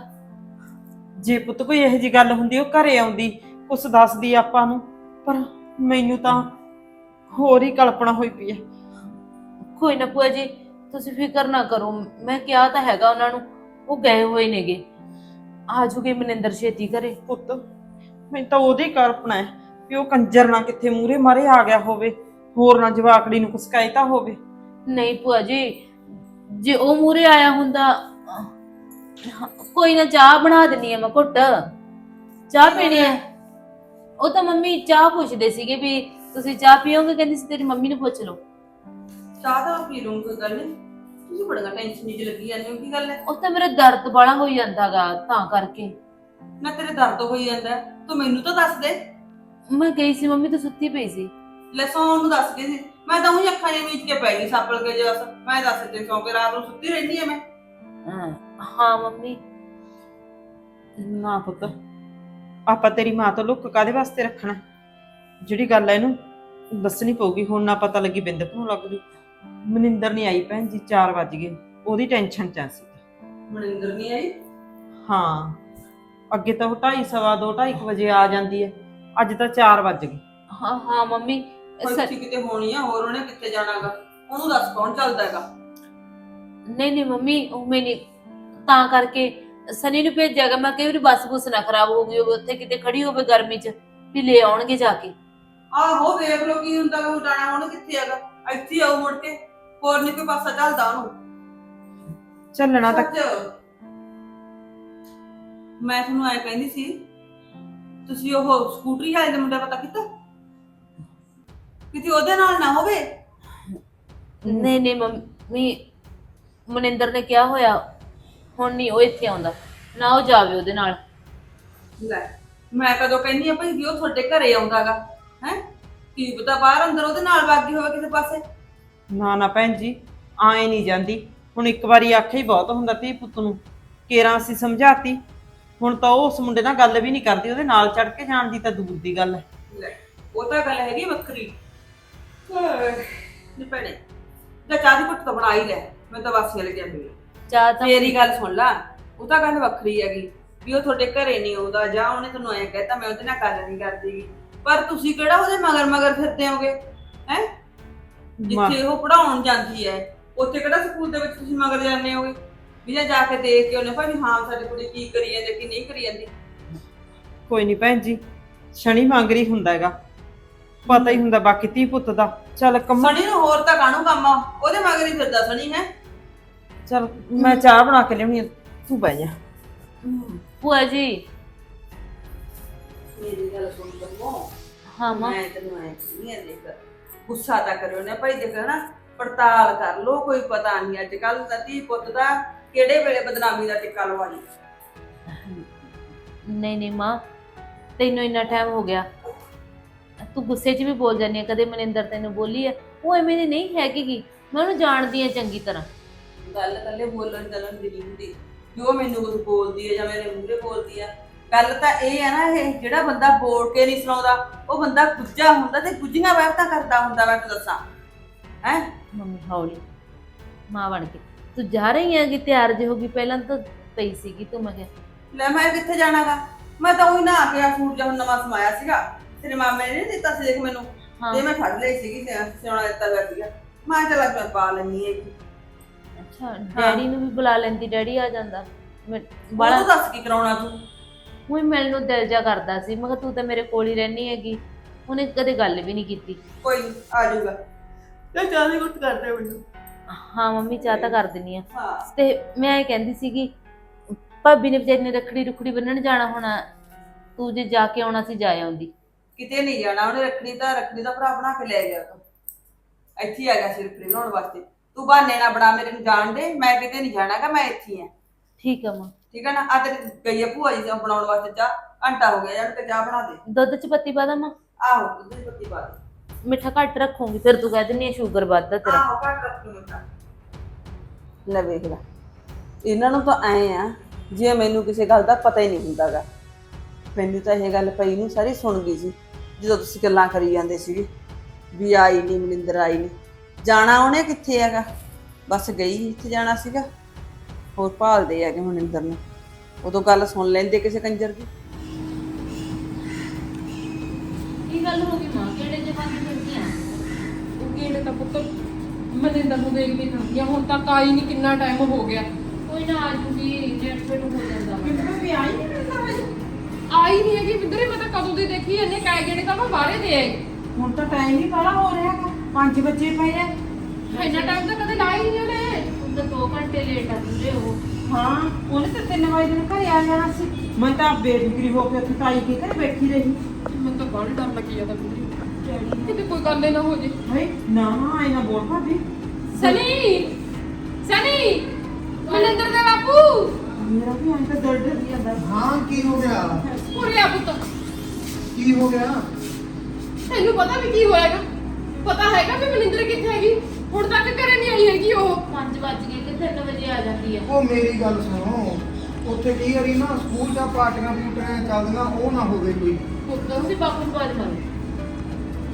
ਜੇ ਪੁੱਤ ਕੋਈ ਇਹੋ ਜੀ ਗੱਲ ਹੁੰਦੀ ਉਹ ਘਰੇ ਆਉਂਦੀ ਕੁਛ ਦੱਸਦੀ ਆਪਾਂ ਨੂੰ। ਪਰ ਮੈਨੂੰ ਤਾਂ ਹੋਰ ਹੀ ਕਲਪਨਾ ਹੋਈ ਪਈ ਹੈ। ਕੋਈ ਨਾ ਭੂਆ ਜੀ ਤੁਸੀਂ ਫਿਕਰ ਨਾ ਕਰੋ। ਮੈਂ ਕਿਹਾ ਤਾਂ ਹੈਗਾ ਉਹਨਾਂ ਨੂੰ ਉਹ ਗਏ ਹੋਏ ਨੇਗੇ। ਆ ਜੂਗੇ ਮਨਿੰਦਰ ਛੇਤੀ ਘਰੇ। ਪੁੱਤ ਮੈਨੂੰ ਤਾਂ ਉਹਦੀ ਕਲਪਨਾ ਹੈ ਕਿ ਉਹ ਕੰਜਰ ਨਾ ਕਿੱਥੇ ਮੂਰੇ ਮਾਰੇ ਆ ਗਿਆ ਹੋਵੇ ਹੋਰ ਨਾ ਜਵਾਕੜੀ ਨੂੰ ਕੁਛ ਕਹਿਤਾ ਹੋਵੇ। ਨਹੀਂ ਭੂਆ ਜੀ ਜੇ ਉਹ ਮੂਰੇ ਆਇਆ ਹੁੰਦਾ ਕੋਈ ਨਾ ਚਾਹ ਬਣਾ ਦਿੰਨੀ ਆ ਮੈਂ ਘੁੱਟ। ਚਾਹ ਪੀਣੀ ਹੈ ਉਹ ਤਾਂ ਮੰਮੀ ਚਾਹ ਪੁੱਛਦੇ ਸੀਗੇ ਵੀ ਤੁਸੀਂ ਚਾਹ ਪੀਓਗੇ? ਕਹਿੰਦੀ ਸੀ ਤੇਰੀ ਮੰਮੀ ਨੂੰ ਪੁੱਛ ਲਓ। ਚਾਹ ਤਾਂ ਪੀ ਲੂੰ ਕੋਈ ਗੱਲ ਨਹੀਂ ਤੁਸੀਂ ਬੜਾ ਟੈਨਸ਼ਨ ਨਹੀਂ ਲੱਗੀ ਜਾਂਦੇ ਹੋ ਕੀ ਗੱਲ ਹੈ? ਉਹ ਤਾਂ ਮੇਰਾ ਦਰਦ ਬੜਾ ਹੋਈ ਜਾਂਦਾਗਾ ਤਾਂ ਕਰਕੇ। ਨਾ ਤੇਰੇ ਦਰਦ ਹੋਈ ਜਾਂਦਾ ਤੂੰ ਮੈਨੂੰ ਤਾਂ ਦੱਸ ਦੇ। ਮੈਂ ਗਈ ਸੀ ਮੰਮੀ ਤਾਂ ਸੁੱਤੀ ਪਈ ਸੀ। ਲੈ ਸੌਣ ਨੂੰ ਦੱਸ ਕੇ ਸੀ। ਮੈਂ ਤਾਂ ਉਹੀ ਅੱਖਾਂ ਜਿਹੀਆਂ ਮੀਚ ਕੇ ਪੈ ਗਈ ਸਾਪਲ ਕੇ ਜਸ ਮੈਂ ਦੱਸ ਤੇ ਸੌਂ ਕੇ ਰਾਤ ਨੂੰ ਸੁੱਤੀ ਰਹਿੰਦੀ ਐ ਮੈਂ। ਹਾਂ, ਹਾਂ ਮੰਮੀ। ਨਾ ਪੁੱਤ। ਆਪਾਂ ਤੇਰੀ ਮਾਂ ਤੋਂ ਲੁੱਕ ਕਾਦੇ ਵਾਸਤੇ ਰੱਖਣਾ? ਜਿਹੜੀ ਗੱਲ ਹੈ ਇਹਨੂੰ ਦੱਸਣੀ ਪਊਗੀ ਹੁਣ ਨਾ ਪਤਾ ਲੱਗੀ ਬਿੰਦਕ ਨੂੰ ਲੱਗ ਜੂ। ਮਨਿੰਦਰ ਨਹੀਂ ਆਈ ਭੈਣ ਜੀ 4 ਵੱਜ ਗਏ। ਉਹਦੀ ਟੈਨਸ਼ਨ ਚ ਸੀ ਮਨਿੰਦਰ ਨਹੀਂ ਆਈ? ਹਾਂ। ਅੱਗੇ ਤਾਂ ਉਹ 2:30 ਸਵਾ 2 2:30 ਵਜੇ ਆ ਜਾਂਦੀ ਹੈ। ਅੱਜ ਤਾਂ 4 ਵੱਜ ਗਏ। ਹਾਂ ਹਾਂ ਮੰਮੀ ਕੋਈ ਸ- ਇੱਥੇ ਕਿਤੇ ਹੋਣੀ ਆ ਹੋਰ ਉਹਨੇ ਕਿੱਥੇ ਜਾਣਾਗਾ? ਉਹਨੂੰ ਦੱਸ ਕੌਣ ਚੱਲਦਾ ਹੈਗਾ? ਨਹੀਂ ਨਹੀਂ ਮੰਮੀ ਉਹ ਮੈਂ ਨਹੀਂ। ਤਾਂ ਕਰਕੇ ਸਨੀ ਨੂੰ ਭੇਜਿਆਗਾ ਮੈਂ ਕਈ ਵਾਰੀ ਬੱਸ ਬੁਸ ਨਾ ਖਰਾਬ ਹੋ ਗਈ ਹੋਵੇ ਉੱਥੇ ਕਿਤੇ ਖੜੀ ਹੋਵੇ ਗਰਮੀ 'ਚ ਵੀ ਲੈ ਆਉਣਗੇ ਜਾ ਕੇ। ਆਹੋ ਵੇਖ ਲੋ ਕੀ ਹੁੰਦਾ ਉਹ ਜਾਣਾ ਹੁਣ ਕਿੱਥੇ ਹੈਗਾ? ਇੱਥੇ ਹੀ ਆਉ ਮੁੜ ਕੇ ਹੋਰ ਨਹੀਂ ਕੋਈ ਪਾਸਾ ਚੱਲਦਾ ਉਹਨੂੰ। ਚੱਲਣਾ ਤਾਂ ਸੱਚ ਮੈਂ ਤੁਹਾਨੂੰ ਐ ਕਹਿੰਦੀ ਸੀ ਤੁਸੀਂ ਉਹ ਸਕੂਟਰੀ ਵਾਲੇ ਦਾ ਮੁੰਡਾ ਪਤਾ ਕੀਤਾ? ਕਿਤੇ ਉਹਦੇ ਨਾਲ ਨਾ ਹੋਵੇ? ਨਹੀਂ ਨਹੀਂ ਮੰਮੀ ਮਨਿੰਦਰ ਨੇ ਕਿਹਾ ਹੋਇਆ ਹੁਣ ਨਹੀਂ ਉਹ ਇੱਥੇ ਆਉਂਦਾ ਨਾ ਉਹ ਜਾਵੇ ਉਹਦੇ ਨਾਲ। ਲੈ ਮੈਂ ਕਦੋਂ ਕਹਿੰਦੀ ਆ ਭਾਈ ਵੀ ਉਹ ਤੁਹਾਡੇ ਘਰੇ ਆਉਂਦਾਗਾ ਹੈ? ਕੀ ਪਤਾ ਬਾਹਰ ਅੰਦਰ ਉਹਦੇ ਨਾਲ ਵਾਗੀ ਹੋਵੇ ਕਿਸੇ ਪਾਸੇ। ਨਾ ਨਾ ਭੈਣ ਜੀ ਆਏ ਨਹੀਂ ਜਾਂਦੀ। ਹੁਣ ਇੱਕ ਵਾਰੀ ਆਖਿਆ ਹੀ ਬਹੁਤ ਹੁੰਦਾ ਧੀ ਪੁੱਤ ਨੂੰ। ਕੇਰਾਂ ਅਸੀਂ ਸਮਝਾਤੀ। ਹੁਣ ਤਾਂ ਉਹ ਉਸ ਮੁੰਡੇ ਨਾਲ ਗੱਲ ਵੀ ਨਹੀਂ ਕਰਦੀ ਉਹਦੇ ਨਾਲ ਚੜ ਕੇ ਜਾਣ ਦੀ ਤਾਂ ਦੂਰ ਦੀ ਗੱਲ ਹੈ। ਲੈ ਉਹ ਤਾਂ ਗੱਲ ਹੈਗੀ ਵੱਖਰੀ। ਨੀ ਭੈਣੇ ਜਾਂ ਚਾਹ ਦੀ ਘੁੱਟ ਤਾਂ ਬਣਾ ਹੀ ਲੈ ਮੈਂ ਤਾਂ ਵਾਸੀ ਵਾਲੇ ਗਿਆ ਮੇਰੀ ਚਾਹ ਤਾਂ ਮੇਰੀ ਗੱਲ ਸੁਣ ਲੈ ਉਹ ਤਾਂ ਗੱਲ ਵੱਖਰੀ ਹੈਗੀ ਵੀ ਉਹ ਤੁਹਾਡੇ ਘਰੇ ਨਹੀਂ ਆਉਂਦਾ ਜਾਂ ਉਹਨੇ ਤੁਹਾਨੂੰ ਐਂ ਕਹਿਤਾ ਮੈਂ ਉਹਦੇ ਨਾਲ ਗੱਲ ਨਹੀਂ ਕਰਦੀ। ਪਰ ਤੁਸੀਂ ਕਿਹੜਾ ਉਹਦੇ ਮਗਰ ਮਗਰ ਫਿਰਦੇ ਹੋਗੇ? ਹੈ? ਜਿੱਥੇ ਉਹ ਪੜਾਉਣ ਜਾਂਦੀ ਹੈ। ਉੱਥੇ ਕਿਹੜਾ ਸਕੂਲ ਦੇ ਵਿੱਚ ਤੁਸੀਂ ਮਗਰ ਜਾਂਦੇ ਹੋਗੇ? ਵੀ ਜਾਂ ਜਾ ਕੇ ਦੇਖ ਕੇ ਉਹਨੇ ਭਾਈ ਹਾਂ ਸਾਡੀ ਕੁੜੀ ਕੀ ਕਰੀ ਜਾਂਦੀ ਕੀ ਨਹੀਂ ਕਰੀ ਜਾਂਦੀ? ਕੋਈ ਨਹੀਂ ਭੈਣ ਜੀ ਸ਼ਨੀ ਮੰਗਰੀ ਹੁੰਦਾ ਹੈਗਾ। ਪਤਾ ਹੀ ਹੁੰਦਾ ਬਾਕੀ ਧੀ ਪੁੱਤ ਦਾ। ਚੱਲ ਕੰਮਾ ਸਣੀ ਨੂੰ ਹੋਰ ਤਾਂ ਕਾਹਨੂੰ ਕੰਮ ਆ? ਉਹਦੇ ਮਗਰ ਹੀ ਫਿਰਦਾ ਸਣੀ ਹੈ? ਚੱਲ ਮੈਂ ਚਾਹ ਬਣਾ ਕੇ ਲਿਆਉਣੀ ਆ, ਤੂੰ ਬਹਿ ਜਾ। ਭੂਆ ਜੀ ਮੇਰੀ ਗੱਲ ਸੁਣ ਬੰਮੋ ਹਾਂ ਮਾਂ। ਮੈਂ ਤੈਨੂੰ ਐ ਕਹਿੰਦੀ ਆ ਦੇਖ ਗੁੱਸਾ ਤਾਂ ਕਰਿਓ ਨਾ ਭਾਈ ਦੇਖ ਨਾ ਪੜਤਾਲ ਕਰ ਲੋ ਕੋਈ ਪਤਾ ਨਹੀਂ ਅੱਜ ਕੱਲ ਦਾ ਧੀ ਪੁੱਤ ਦਾ ਕਿਹੜੇ ਵੇਲੇ ਬਦਨਾਮੀ ਦਾ ਟਿੱਕਾ ਲਵਾਈ। ਨਹੀਂ ਨਹੀਂ ਮਾਂ ਤੈਨੂੰ ਇੰਨਾ ਟਾਈਮ ਹੋ ਗਿਆ। ਤੂੰ ਗੁੱਸੇ 'ਚ ਵੀ ਬੋਲ ਜਾਂਦੀ ਹੈ ਕਦੇ ਮਨਿੰਦਰ ਤੈਨੂੰ ਬੋਲੀ ਹੈ ਉਹ ਐਵੇਂ ਦੀ ਨਹੀਂ ਹੈਗੀ ਗੀ। ਮੈਂ ਉਹਨੂੰ ਜਾਣਦੀ ਹਾਂ ਚੰਗੀ ਤਰ੍ਹਾਂ। ਗੱਲ ਕੱਲੇ ਬੋਲਣ ਚੱਲਣ ਦੀ ਨਹੀਂ ਹੁੰਦੀ। ਜੋ ਮੈਨੂੰ ਕੁਝ ਬੋਲਦੀ ਹੈ ਜਾਂ ਮੇਰੇ ਮੂਹਰੇ ਬੋਲਦੀ ਆ ਗੱਲ ਤਾਂ ਇਹ ਹੈ ਨਾ ਇਹ ਜਿਹੜਾ ਬੰਦਾ ਬੋਲ ਕੇ ਨਹੀਂ ਸੁਣਾਉਂਦਾ ਉਹ ਬੰਦਾ ਗੁੱਜਾ ਹੁੰਦਾ ਤੇ ਗੁੱਜੀਆਂ ਵਹਿਤਾਂ ਕਰਦਾ ਹੁੰਦਾ ਮੈਂ ਤੈਨੂੰ ਦੱਸਾਂ। ਹੈ? ਮੰਮੀ ਹੌਲੀ। ਮਾਂ ਬਣ ਕੇ। ਤੂੰ ਜਾ ਰਹੀ ਹੈ ਕਿ ਤਿਆਰ ਜੇ ਹੋਗੀ ਪਹਿਲਾਂ ਤਾਂ ਪਈ ਸੀਗੀ ਤੂੰ ਮੈਂ ਕਿਹਾ। ਲੈ ਮੈਂ ਕਿੱਥੇ ਜਾਣਾਗਾ? ਮੈਂ ਤਾਂ ਉਹੀ ਨਾ ਆ ਕੇ ਆ ਸੂਟ ਜਿਹਾ ਨਵਾਂ ਸਮਾਇਆ ਸੀਗਾ। ਤੇਰੇ ਮਾਮੇ ਨੇ ਦਿੱਤਾ ਸੀ ਦੇਖ ਮੈਨੂੰ। ਹਾਂ। ਤੇ ਮੈਂ ਫੜ ਲਈ ਸੀਗੀ ਤੇ ਸਿਉਣਾ ਦਿੱਤਾ ਹੋਇਆ ਸੀਗਾ। ਮੈਂ ਚੱਲ ਮੈਂ ਪਾ ਲੈਣੀ ਹੈ ਅੱਛਾ ਡੈਡੀ ਨੂੰ ਵੀ ਬੁਲਾ ਲੈਂਦੀ ਡੈਡੀ ਆ ਜਾਂਦਾ। ਮੈਂ ਬੜਾ ਦੱਸ ਕੀ ਕਰਾਉਣਾ ਤੂੰ? ਉਹ ਮੈਨੂੰ ਨੂੰ ਦਿਲ ਜਾ ਕਰਦਾ ਸੀ। ਮੈਂ ਕਿਹਾ ਤੂੰ ਤਾਂ ਮੇਰੇ ਕੋਲ ਹੀ ਰਹਿਣੀ ਹੈਗੀ। ਉਹਨੇ ਕਦੇ ਗੱਲ ਵੀ ਨਹੀਂ ਕੀਤੀ। ਕੋਈ ਨੀ, ਆ ਜਾਊਗਾ। ਤੇ ਚਾਹੀ ਕੁੱਟ ਕਰਦੇ ਮੈਨੂੰ। ਹਾਂ ਮੰਮੀ ਚਾਹ ਤਾਂ ਕਰ ਦਿੰਨੀ ਆ। ਹਾਂ। ਤੇ ਮੈਂ ਇਹ ਕਹਿੰਦੀ ਸੀਗੀ ਭਾਬੀ ਨੇ ਵਿਚਾਰੀ ਨੇ ਰੱਖੜੀ ਰੁਖੜੀ ਬੰਨਣ ਜਾਣਾ ਹੋਣਾ। ਤੂੰ ਜੇ ਜਾ ਕੇ ਆਉਣਾ ਸੀ ਜਾ ਆਉਂਦੀ। ਕਿਤੇ ਨਹੀਂ ਜਾਣਾ ਉਹਨੇ ਰੱਖਣੀ ਤਾਂ ਰੱਖਣੀ ਦਾ ਭਰਾ ਬਣਾ ਕੇ ਲੈ ਗਿਆ ਤੂੰ ਇੱਥੇ ਹੀ ਆ ਗਿਆ ਸੀ ਰੱਖੜੀ ਬਣਾਉਣ ਵਾਸਤੇ। ਤੂੰ ਬਹਾਨੇ ਨਾ ਬਣਾ ਮੇਰੇ ਨੂੰ ਜਾਣ ਦੇ। ਮੈਂ ਕਿਤੇ ਨਹੀਂ ਜਾਣਾਗਾ ਮੈਂ ਇੱਥੇ ਹੀ ਆ। ਠੀਕ ਆ ਮਾਂ। ਠੀਕ ਹੈ ਨਾ? ਆ ਤੇਰੀ ਗਈ ਆ ਭੂਆ ਜੀ ਤੋਂ ਬਣਾਉਣ ਵਾਸਤੇ ਚਾਹ। ਘੰਟਾ ਹੋ ਗਿਆ ਯਾਰ ਤੇ ਚਾਹ ਬਣਾ ਦੇ। ਦੁੱਧ ਚ ਪੱਤੀ ਪਾ ਦਾਂ ਮਾਂ ਆਹੋ ਦੁੱਧ ਦੀ ਪੱਤੀ ਪਾ ਦੇ। ਮਿੱਠਾ ਘੱਟ ਰੱਖੂੰਗੀ ਫਿਰ ਤੂੰ ਕਹਿ ਦਿੰਨੀ ਸ਼ੂਗਰ ਵੱਧਦਾ ਤੇਰਾ। ਆਹੋ ਘੱਟ ਰੱਖੀ ਮਿੰਟਾਂ ਲੈ ਵੇਖ ਲੈ। ਇਹਨਾਂ ਨੂੰ ਤਾਂ ਐ ਆ ਜੇ ਮੈਨੂੰ ਕਿਸੇ ਗੱਲ ਦਾ ਪਤਾ ਹੀ ਨਹੀਂ ਹੁੰਦਾਗਾ। ਮੈਨੂੰ ਤਾਂ ਇਹ ਗੱਲ ਪਈ ਨੂੰ ਸਾਰੀ ਸੁਣ ਗਈ ਸੀ ਜਦੋਂ ਤੁਸੀਂ ਗੱਲਾਂ ਕਰੀ ਜਾਂਦੇ ਸੀਗੇ ਵੀ ਆਈ ਨਹੀਂ ਮਨਿੰਦਰ ਆਈ ਨਹੀਂ ਜਾਣਾ ਉਹਨੇ ਕਿੱਥੇ ਹੈਗਾ? ਬਸ ਗਈ ਇੱਥੇ ਜਾਣਾ ਸੀਗਾ। ਹੋਰ ਭਾਲਦੇ ਹੈਗੇ ਮਨਿੰਦਰ ਨੂੰ। ਉਦੋਂ ਗੱਲ ਸੁਣ ਲੈਂਦੇ ਕਿਸੇ ਕੰਜਰ ਦੀ। ਕੀ ਗੱਲ ਹੋ ਗਈ ਮਾਂ? ਕਿਹੜੇ ਜਵਾਨੀ ਮਿਲਦੀ ਆ? ਉਹ ਗੇੜੇ ਤਾਂ ਪੁੱਤ ਮਨਿੰਦਰ ਨੂੰ ਦੇਖਦੀ ਫਿਰਦੀ ਆ ਹੁਣ ਤੱਕ ਆਈ ਨਹੀਂ ਕਿੰਨਾ ਟਾਈਮ ਹੋ ਗਿਆ। ਕੋਈ ਨਾ ਆ ਜੂਗੀ ਡੇਢ ਫੇਟ ਹੋ ਜਾਂਦਾ। ਵਾ। ਵੀ ਆਈ ਨਹੀਂ ਆਈ ਨਹੀਂ ਹੈਗੀ। ਵਿਦਰੇ ਮੈਂ ਤਾਂ ਕਦੋਂ ਦੀ ਦੇਖੀ ਇਹਨੇ ਕਾਇ ਗੇੜੇ ਤਾਂ ਮੈਂ ਬਾਹਰੇ ਦੇ ਆਈ। ਹੁਣ ਤਾਂ ਟਾਈਮ ਹੀ ਬੜਾ ਹੋ ਰਿਹਾ ਹੈਗਾ। 5 ਵਜੇ ਪਏ ਆ। ਇੰਨਾ ਟਾਈਮ ਤਾਂ ਕਦੇ ਨਹੀਂ ਉਹਨੇ। ਹੁਣ ਤਾਂ 2 ਘੰਟੇ ਲੇਟ ਆ ਪੂਰੇ ਉਹ। ਹਾਂ। ਉਹਨੇ ਤਾਂ 3 ਵਜੇ ਨੂੰ ਘਰੇ ਆ ਜਾਣਾ ਸੀ। ਮੈਂ ਤਾਂ ਬੇਫਿਕਰੀ ਹੋ ਕੇ ਉੱਥੇ ਤਾਈ ਕੇ ਘਰੇ ਬੈਠੀ ਰਹੀ। ਮੈਨੂੰ ਤਾਂ ਬਾਹਲੀ ਡਰ ਲੱਗੀ ਜਾਂਦਾ ਵਿਦਰੇ ਕਿਤੇ ਕੋਈ ਗੱਲ ਨਾ ਹੋ ਜੇ। ਹਾਏ ਨਾ ਆਏ ਨਾ ਬੋਲ ਭਾਬੀ। ਸਨੀ! ਸਨੀ! ਮਨਿੰਦਰ ਦੇ ਬਾਪੂ। ਮੇਰਾ ਵੀ ਐਂ ਤਾਂ ਦਰਦ ਹੀ ਜਾਂਦਾ ਹਾਂ ਕੀ ਹੋ ਗਿਆ? ਉਰੇ ਆ ਪੁੱਤ। ਕੀ ਹੋ ਗਿਆ? ਤੈਨੂੰ ਪਤਾ ਵੀ ਕੀ ਹੋਏਗਾ ਪਤਾ ਹੈਗਾ ਵੀ ਮਨਿੰਦਰ ਕਿੱਥੇ ਹੈਗੀ। ਹੁਣ ਤੱਕ ਘਰੇ ਨਹੀਂ ਆਈ ਹੈਗੀ ਉਹ। 5 ਵੱਜ ਗਏ ਤੇ 3 ਵਜੇ ਆ ਜਾਂਦੀ ਆ। ਉਹ ਮੇਰੀ ਗੱਲ ਸੁਣੋ ਉੱਥੇ ਕੀ ਕਰੀ ਨਾ ਸਕੂਲ ਜਾਂ ਪਾਰਟੀਆਂ ਪੂਟੀਆਂ ਚੱਲਦੀਆਂ ਉਹ ਨਾ ਹੋਵੇ ਕੋਈ। ਪੁੱਤ ਤੁਸੀਂ ਬਾਪੂ ਨੂੰ ਬਾਜ ਮਾਰੋ।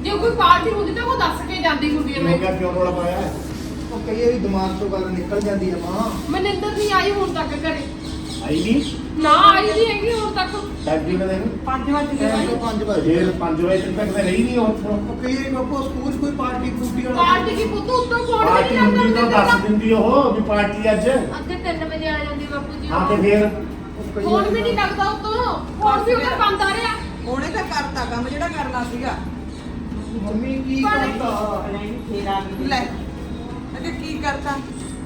ਜੇ ਕੋਈ ਪਾਰਟੀ ਹੁੰਦੀ ਤਾਂ ਉਹ ਦੱਸ ਕੇ ਜਾਂਦੀ ਹੁੰਦੀ ਹੈ ਹੋ ਮੈਂ ਗਿਆ ਕਿਉਂ ਰੋਲਾ ਪਾਇਆ? ਉਹ ਕਈ ਵਾਰੀ ਦਿਮਾਗ ਤੋਂ ਗੱਲ ਨਿਕਲ ਜਾਂਦੀ ਹੈ ਮਾਂ। ਮਨਿੰਦਰ ਨਹੀਂ ਆਈ ਹੁਣ ਤੱਕ ਘਰੇ। ਆਈ ਨਹੀਂ? ਨਾ ਆਈ ਨਹੀਂ ਹੈਗੀ ਹੁਣ ਤੱਕ। ਟਾਈਮ ਕਿੰਨਾ ਦੇ 5 ਵਜੇ ਤੋਂ 5 ਵਜੇ ਫੇਰ 5 ਵਜੇ ਤੱਕ ਤਾਂ ਰਹੀ ਨਹੀਂ ਉੱਥੋਂ। ਉਹ ਕਈ ਵਾਰੀ ਬਾਪੂ ਸਕੂਲ 'ਚ ਕੋਈ ਪਾਰਟੀ ਪੂਟੀ ਵਾਲਾ ਪਾਰਟੀ ਕੀ ਪੁੱਤ ਉੱਤੋਂ ਫੋਨ ਵੀ ਪਾਰਟੀ ਨਹੀਂ ਹੁੰਦੀ ਤਾਂ ਕਰਦਾ ਦੱਸ ਦਿੰਦੀ ਉਹ ਵੀ ਪਾਰਟੀ ਅੱਜ। ਅੱਗੇ 3 ਵਜੇ ਆ ਜਾਂਦੀ ਬਾਪੂ ਜੀ। ਹਾਂ ਤੇ ਫੇਰ? ਉਹ ਕਈ ਫੋਨ ਵਾਰੀ ਵੀ ਨਹੀਂ ਲੱਗਦਾ ਉੱਤੋਂ। ਫੋਨ ਵੀ ਉੱਤੋਂ ਬੰਦ ਆ ਰਿਹਾ। ਉਹਨੇ ਤਾਂ ਕਰਤਾ ਕੰਮ ਜਿਹੜਾ ਕਰਨਾ ਸੀਗਾ। ਮੰਮੀ ਕੀ ਕਰਤਾ? ਲੈ ਅਗੇ ਕੀ ਕਰਤਾ?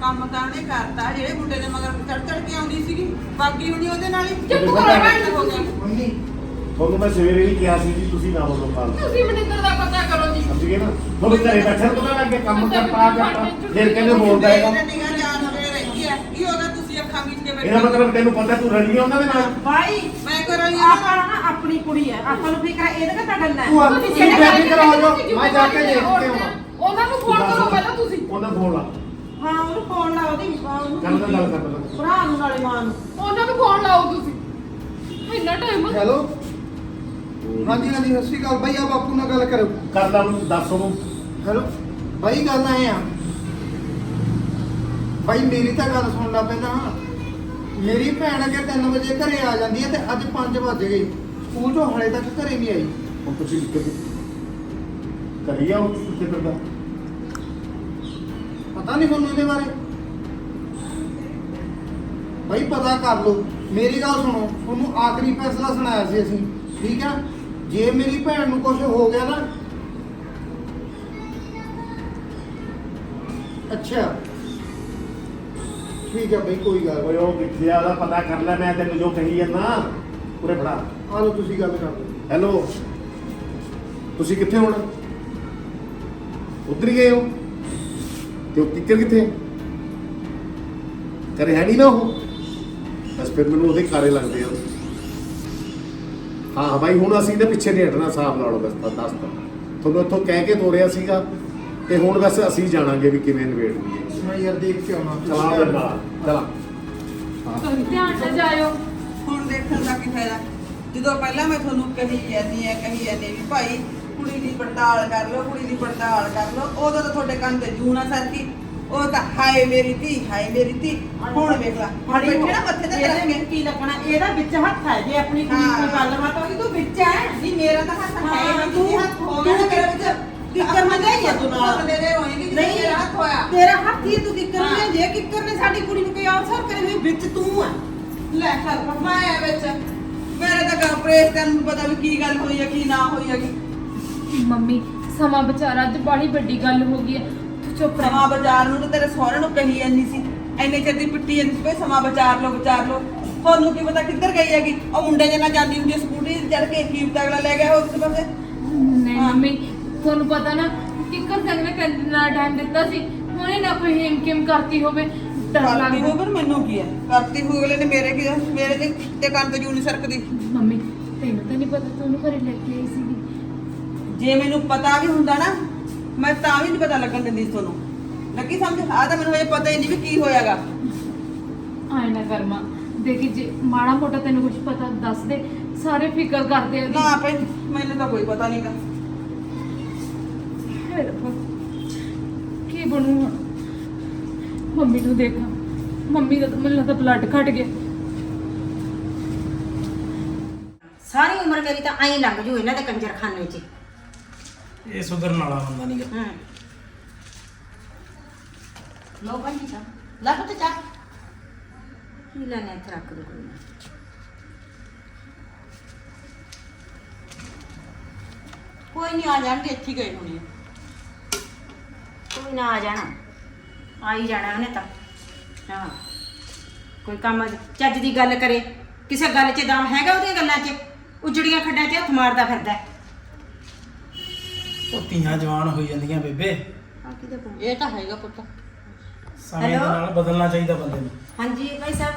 ਕੰਮ ਤਾਂ ਉਹਨੇ ਕਰਤਾ ਜਿਹੜੇ ਮੁੰਡੇ ਦੇ ਮਗਰ ਚੜ ਚੜ ਕੇ ਆਉਂਦੀ ਸੀਗੀ ਬਾਕੀ ਹੁਣੀ ਉਹਦੇ ਨਾਲ ਹੀ ਚੁੱਪ ਕਰੋ ਭੈਣ ਹੋ ਗਿਆ ਮੰਮੀ ਤੁਹਾਨੂੰ ਮੈਂ ਸਵੇਰੇ ਵੀ ਕਿਹਾ ਸੀ ਜੀ ਤੁਸੀਂ ਨਾ ਬੋਲੋ ਕੱਲ ਤੁਸੀਂ ਮਨਿੰਦਰ ਦਾ ਪਤਾ ਕਰੋ ਜੀ। ਸਮਝ ਗਏ ਨਾ? ਤੁਹਾਨੂੰ ਘਰੇ ਬੈਠੇ ਨੂੰ ਪਤਾ ਲੱਗ ਗਿਆ ਕੰਮ ਕਰ ਪਾ ਕਰਤਾ ਫਿਰ ਕਹਿੰਦੇ ਬੋਲਦਾ ਹੈਗਾ। ਇਹਦੇ ਹੈ ਕੀ ਕੇ ਬੈਠੇ ਮਤਲਬ ਤੈਨੂੰ ਪਤਾ ਤੂੰ ਰਲੀ ਉਹਨਾਂ ਦੇ ਨਾਲ? ਭਾਈ ਮੈਂ ਕਰ ਰਹੀ ਆਪਾਂ ਨਾ ਆਪਣੀ ਕੁੜੀ ਹੈ ਆਪਾਂ ਨੂੰ ਫਿਕਰ ਹੈ, ਇਹਦੇ ਕਾ ਗੱਲ ਹੈ ਭੂਆ ਤੁਸੀਂ ਹੋ ਜਾਓ ਤੁਸੀਂ ਮੈਂ ਜਾ ਕੇ ਦੇਖ ਕੇ ਆਉਣਾ ਉਹਨਾਂ ਨੂੰ ਫੋਨ ਕਰੋ ਪਹਿਲਾਂ ਤੁਸੀਂ। ਉਹਨਾਂ ਫੋਨ ਲਾ। ਹਾਂ ਉਹਨੂੰ ਫੋਨ ਲਾ ਉਹਦੀ ਉਹਨੂੰ ਗੱਲ ਤਾਂ ਗੱਲ ਕਰ ਪਹਿਲਾਂ ਭਰਾ ਨੂੰ ਨਾਲੇ ਮਾਂ ਨੂੰ ਉਹਨਾਂ ਨੂੰ ਫੋਨ ਲਾਓ ਤੁਸੀਂ। ਇੰਨਾ ਟਾਈਮ ਹੈਲੋ? ਹਾਂਜੀ ਹਾਂਜੀ ਸਤਿ ਸ਼੍ਰੀ ਅਕਾਲ। ਬਾਈ ਆ ਬਾਪੂ ਨਾਲ ਗੱਲ ਕਰੋ। ਕਰ ਲਾ ਉਹਨੂੰ ਦੱਸ ਉਹਨੂੰ। ਹੈਲੋ? ਬਾਈ ਗੱਲ ਆਏ ਆ। ਬਾਈ ਮੇਰੀ ਤਾਂ ਗੱਲ ਸੁਣ ਲੈ ਪਹਿਲਾਂ। ਮੇਰੀ ਭੈਣ ਅਗੇ 3 ਵਜੇ ਘਰੇ ਆ ਜਾਂਦੀ ਹੈ ਤੇ ਅੱਜ 5 ਵਜ ਗਏ। ਸਕੂਲ ਤੋਂ ਹਲੇ ਤੱਕ ਘਰੇ ਨਹੀਂ ਆਈ। ਹੁਣ ਤੁਸੀਂ ਕਿੱਥੇ ਕਰੀਆ ਉਹ ਕਿੱਥੇ ਫਿਰਦਾ? ਪਤਾ ਨਹੀਂ ਤੁਹਾਨੂੰ ਇਹਦੇ ਬਾਰੇ? ਬਾਈ ਪਤਾ ਕਰ ਲਓ। ਮੇਰੀ ਗੱਲ ਸੁਣੋ। ਤੁਹਾਨੂੰ ਆਖਰੀ ਫੈਸਲਾ ਸੁਣਾਇਆ ਸੀ ਅਸੀਂ। ਠੀਕ ਆ ਜੇ ਮੇਰੀ ਭੈਣ ਨੂੰ ਕੁਝ ਹੋ ਗਿਆ ਨਾ ਅੱਛਾ। ਠੀਕ ਆ ਬਈ ਕੋਈ ਗੱਲ ਓਏ ਉਹ ਕਿੱਥੇ ਆ ਉਹਦਾ ਪਤਾ ਕਰ ਲੈ ਮੈਂ ਤੈਨੂੰ ਜੋ ਕਹੀ ਜਾਂਦਾ ਪੂਰੇ ਫੜਾ। ਆ ਲਓ ਤੁਸੀਂ ਗੱਲ ਕਰ ਲਓ। ਹੈਲੋ। ਤੁਸੀਂ ਕਿੱਥੇ ਹੁਣ? ਉੱਧਰ ਹੀ ਗਏ ਹੋ? ਤੇ ਉਹ ਕਿੱਕਰ ਕਿੱਥੇ ਕਰੇ ਹੈ ਨਹੀਂ ਨਾ ਉਹ? ਬਸ ਫਿਰ ਮੈਨੂੰ ਉਹਦੇ ਕਾਰੇ ਲੱਗਦੇ ਆ। ਹਾਂ ਬਾਈ ਹੁਣ ਅਸੀਂ ਇਹਦੇ ਪਿੱਛੇ ਨਹੀਂ ਹਟਣਾ ਸਾਫ਼ ਲਾ ਲਓ ਬਸ ਤਾਂ ਦੱਸ ਤਾ ਤੁਹਾਨੂੰ ਇੱਥੋਂ ਕਹਿ ਕੇ ਤੋਰਿਆ ਸੀਗਾ ਤੇ ਹੁਣ ਬਸ ਅਸੀਂ ਜਾਣਾਂਗੇ ਵੀ ਕਿਵੇਂ ਨਿਬੇੜਨੀ ਹੈ। ਮੈਂ ਯਾਰ ਦੇਖ ਕੇ ਆਉਣਾ। ਚਲਾ ਨਾਲ ਚਲਾ। ਧਿਆਨ ਨਾਲ ਜਾਇਓ। ਹੁਣ ਦੇਖਣ ਦਾ ਕੀ ਫਾਇਦਾ। ਜਦੋਂ ਪਹਿਲਾਂ ਮੈਂ ਤੁਹਾਨੂੰ ਕਹੀ ਜਾਂਦੀ ਹੈ ਕਹੀ ਜਾਂਦੀ ਵੀ ਭਾਈ ਕੁੜੀ ਦੀ ਪੜਤਾਲ ਕਰ ਲਓ ਕੁੜੀ ਦੀ ਪੜਤਾਲ ਕਰ ਲਓ। ਉਦੋਂ ਤਾਂ ਤੁਹਾਡੇ ਕੰਨ ਤੇ ਜੂਨਾ ਸਰ ਕੀ ਉਹ ਤਾਂ ਹਾਏ ਮੇਰੀ ਧੀ ਹਾਏ ਮੇਰੀ ਧੀ। ਹੁਣ ਵੇਖ ਲੈ ਹੁਣ ਬੈਠੇ ਨਾ ਮੱਥੇ ਤੇ ਇਹਦੇ ਕਰਾਂਗੇ ਵਿੱਚ ਕੀ ਲੱਗਣਾ ਇਹਦਾ ਵਿੱਚ ਹੱਥ ਹੈ ਜੇ ਆਪਣੀ ਕੁੜੀ ਹਾਂ। ਦੀ ਗੱਲਬਾਤ ਹੋਈ ਤੂੰ ਵਿੱਚ ਹੈ। ਨਹੀਂ ਮੇਰਾ ਤਾਂ ਹੱਥ ਹੈ ਹਾਂ, ਤੂੰ ਤੂੰ- ਹੱਥ ਹੋ ਗਿਆ ਨਾ ਮੇਰੇ ਵਿੱਚ। ਕਿੱਕਰ ਮੈਂ ਲਿਆਈ ਆ ਤੂੰ ਨਾਲ। ਦੇ ਦੇ ਹੋਏਗੀ ਜਿਵੇਂ ਨਹੀਂ। ਮੇਰਾ ਹੱਥ ਹੋਇਆ। ਤੇਰਾ ਹੱਥ ਹੀ ਤੂੰ ਕਿੱਕਰ ਹਾਂ। ਨੇ ਜੇ ਕਿੱਕਰ ਨੇ ਸਾਡੀ ਕੁੜੀ ਨੂੰ ਕੋਈ ਅਵਸਰ ਕਰੇ ਹੋਈ ਵਿੱਚ ਤੂੰ ਆ। ਲੈ ਕਰ ਮੈਂ ਆ ਵਿੱਚ। ਮੇਰੇ ਤਾਂ ਘਰ ਪ੍ਰੇਸ ਤੈਨੂੰ ਪਤਾ ਵੀ ਕੀ ਗੱਲ ਹੋਈ ਹੈ ਕੀ ਨਾ ਹੋਈ ਹੈਗੀ। ਮੰਮੀ ਸਮਾਂ ਵਿਚਾਰਾ ਅੱਜ ਬੜੀ ਵੱਡੀ ਗੱਲ ਹੋ ਗਈ ਹੈ। ਤੂੰ ਚੁੱਪ ਰਹਿ। ਸਮਾਂ ਬਾਜ਼ਾਰ ਨੂੰ ਤਾਂ ਤੇਰੇ ਸਹੁਰੇ ਨੂੰ ਕਹੀ ਜਾਂਦੀ ਸੀ। ਐਨੇ ਚਿਰ ਦੀ ਪਿੱਟੀ ਜਾਂਦੀ ਸੀ ਵੀ ਸਮਾਂ ਬਾਜ਼ਾਰ ਲੋ ਬਾਜ਼ਾਰ ਲੋ ਤੁਹਾਨੂੰ ਕੀ ਪਤਾ ਕਿੱਧਰ ਗਈ ਹੈਗੀ। ਉਹ ਮੁੰਡੇ ਨਾਲ ਜਾਂਦੀ ਹੁੰਦੀ ਸਕੂਟਰੀ ਚੜ ਕੇ ਕੀਮਤ ਅਗਲਾ ਲੈ ਗਿਆ ਕਿਸੇ ਪਾਸੇ। ਨਹੀਂ ਹਾਂ। ਮੰਮੀ ਤੁਹਾਨੂੰ ਪਤਾ ਨਾ ਕਿੱਕਰ ਸਿੰਘ ਨੇ ਕਿੰਨਾ ਟਾਈਮ ਦਿੱਤਾ ਸੀ। ਉਹਨੇ ਨਾ ਕੋਈ ਹਿਮ ਕਿਮ ਕਰਤੀ ਹੋਵੇ ਡਰ ਕਰਤੀ ਲੱਗਦਾ। ਹੋ ਪਰ ਮੈਨੂੰ ਕੀ ਹੈ? ਕਰਤੀ ਹੋ ਅਗਲੇ ਨੇ ਮੇਰੇ ਕੀ ਮੇਰੇ ਤੇ ਤੇ ਕੰਨ ਤੇ ਜੂ ਨਹੀਂ ਸਰਕਦੀ। ਮੰਮੀ ਤੈਨੂੰ ਤਾਂ ਨਹੀਂ ਪਤਾ ਤੂੰ ਉਹਨੂੰ ਘਰੇ ਲੈ ਕੇ ਆਈ ਸੀਗੀ। ਜੇ ਮੈਨੂੰ ਪਤਾ ਵੀ ਹੁੰਦਾ ਨਾ ਮੈਂ ਤਾਂ ਵੀ ਨਹੀਂ ਪਤਾ ਲੱਗਣ ਦਿੰਦੀ ਤੁਹਾਨੂੰ। ਲੱਗੀ ਸਮਝ? ਆ ਤਾਂ ਮੈਨੂੰ ਇਹ ਪਤਾ ਹੀ ਨਹੀਂ ਵੀ ਕੀ ਹੋਇਆਗਾ। ਆਏ ਨਾ ਕਰਮਾ। ਦੇਖੀ ਜੇ ਮਾੜਾ ਮੋਟਾ ਤੈਨੂੰ ਕੁਝ ਪਤਾ ਦੱਸ ਦੇ। ਸਾਰੇ ਫਿਕਰ ਕਰਦੇ ਆ ਨਾ ਭਾਈ ਮੈਨੂੰ ਤਾਂ ਕੋਈ ਪਤਾ ਨਹੀਂਗਾ ਰੱਬਾ ਕੀ ਬਣੂਗਾ ਮੰਮੀ ਨੂੰ ਦੇਖਾਂ। ਮੰਮੀ ਦਾ ਤਾਂ ਮੈਨੂੰ ਲੱਗਦਾ ਬਲੱਡ ਘਟ ਗਿਆ। ਸਾਰੀ ਉਮਰ ਮੇਰੀ ਤਾਂ ਐਂ ਲੰਘ ਜੂ ਇਹਨਾਂ ਦੇ ਕੰਜਰਖਾਨੇ 'ਚ। ਇਹ ਸੁਧਰਨ ਵਾਲਾ ਬੰਦਾ ਨਹੀਂ ਹਾਂ। ਲੋ ਬੰਦੀ ਸਾ ਲੱਭ ਤੇ ਚਾ ਕੀ ਲੈਣੇ ਇੱਥੇ ਰੱਖ ਦੋ ਕੋਈ ਨਾ ਕੋਈ ਨਹੀਂ ਆ ਜਾਣਗੇ, ਇੱਥੇ ਹੀ ਗਏ ਹੋਣੇ ਆ। ਕੋਈ ਨਾ ਆ ਜਾਣਾ। ਆ ਹੀ ਜਾਣਾ ਉਹਨੇ ਤਾਂ। ਹਾਂ। ਕੋਈ ਕੰਮ ਚੱਜ ਦੀ ਗੱਲ ਕਰੇ। ਕਿਸੇ ਗੱਲ 'ਚ ਦਮ ਹੈਗਾ ਉਹਦੀਆਂ ਗੱਲਾਂ 'ਚ? ਉਜੜੀਆਂ ਖੱਡਾਂ 'ਚ ਹੱਥ ਮਾਰਦਾ ਫਿਰਦਾ। ਹੈ। ਉਹ ਧੀਆਂ ਜਵਾਨ ਹੋਈ ਜਾਂਦੀਆਂ ਬੇਬੇ। ਆ ਕੋਲ? ਇਹ ਤਾਂ ਹੈਗਾ ਪੁੱਤ। ਸਮੇਂ ਦੇ Hello? ਨਾਲ ਬਦਲਣਾ ਚਾਹੀਦਾ ਬੰਦੇ ਨੂੰ। ਹਾਂਜੀ ਭਾਈ ਸਾਹਿਬ।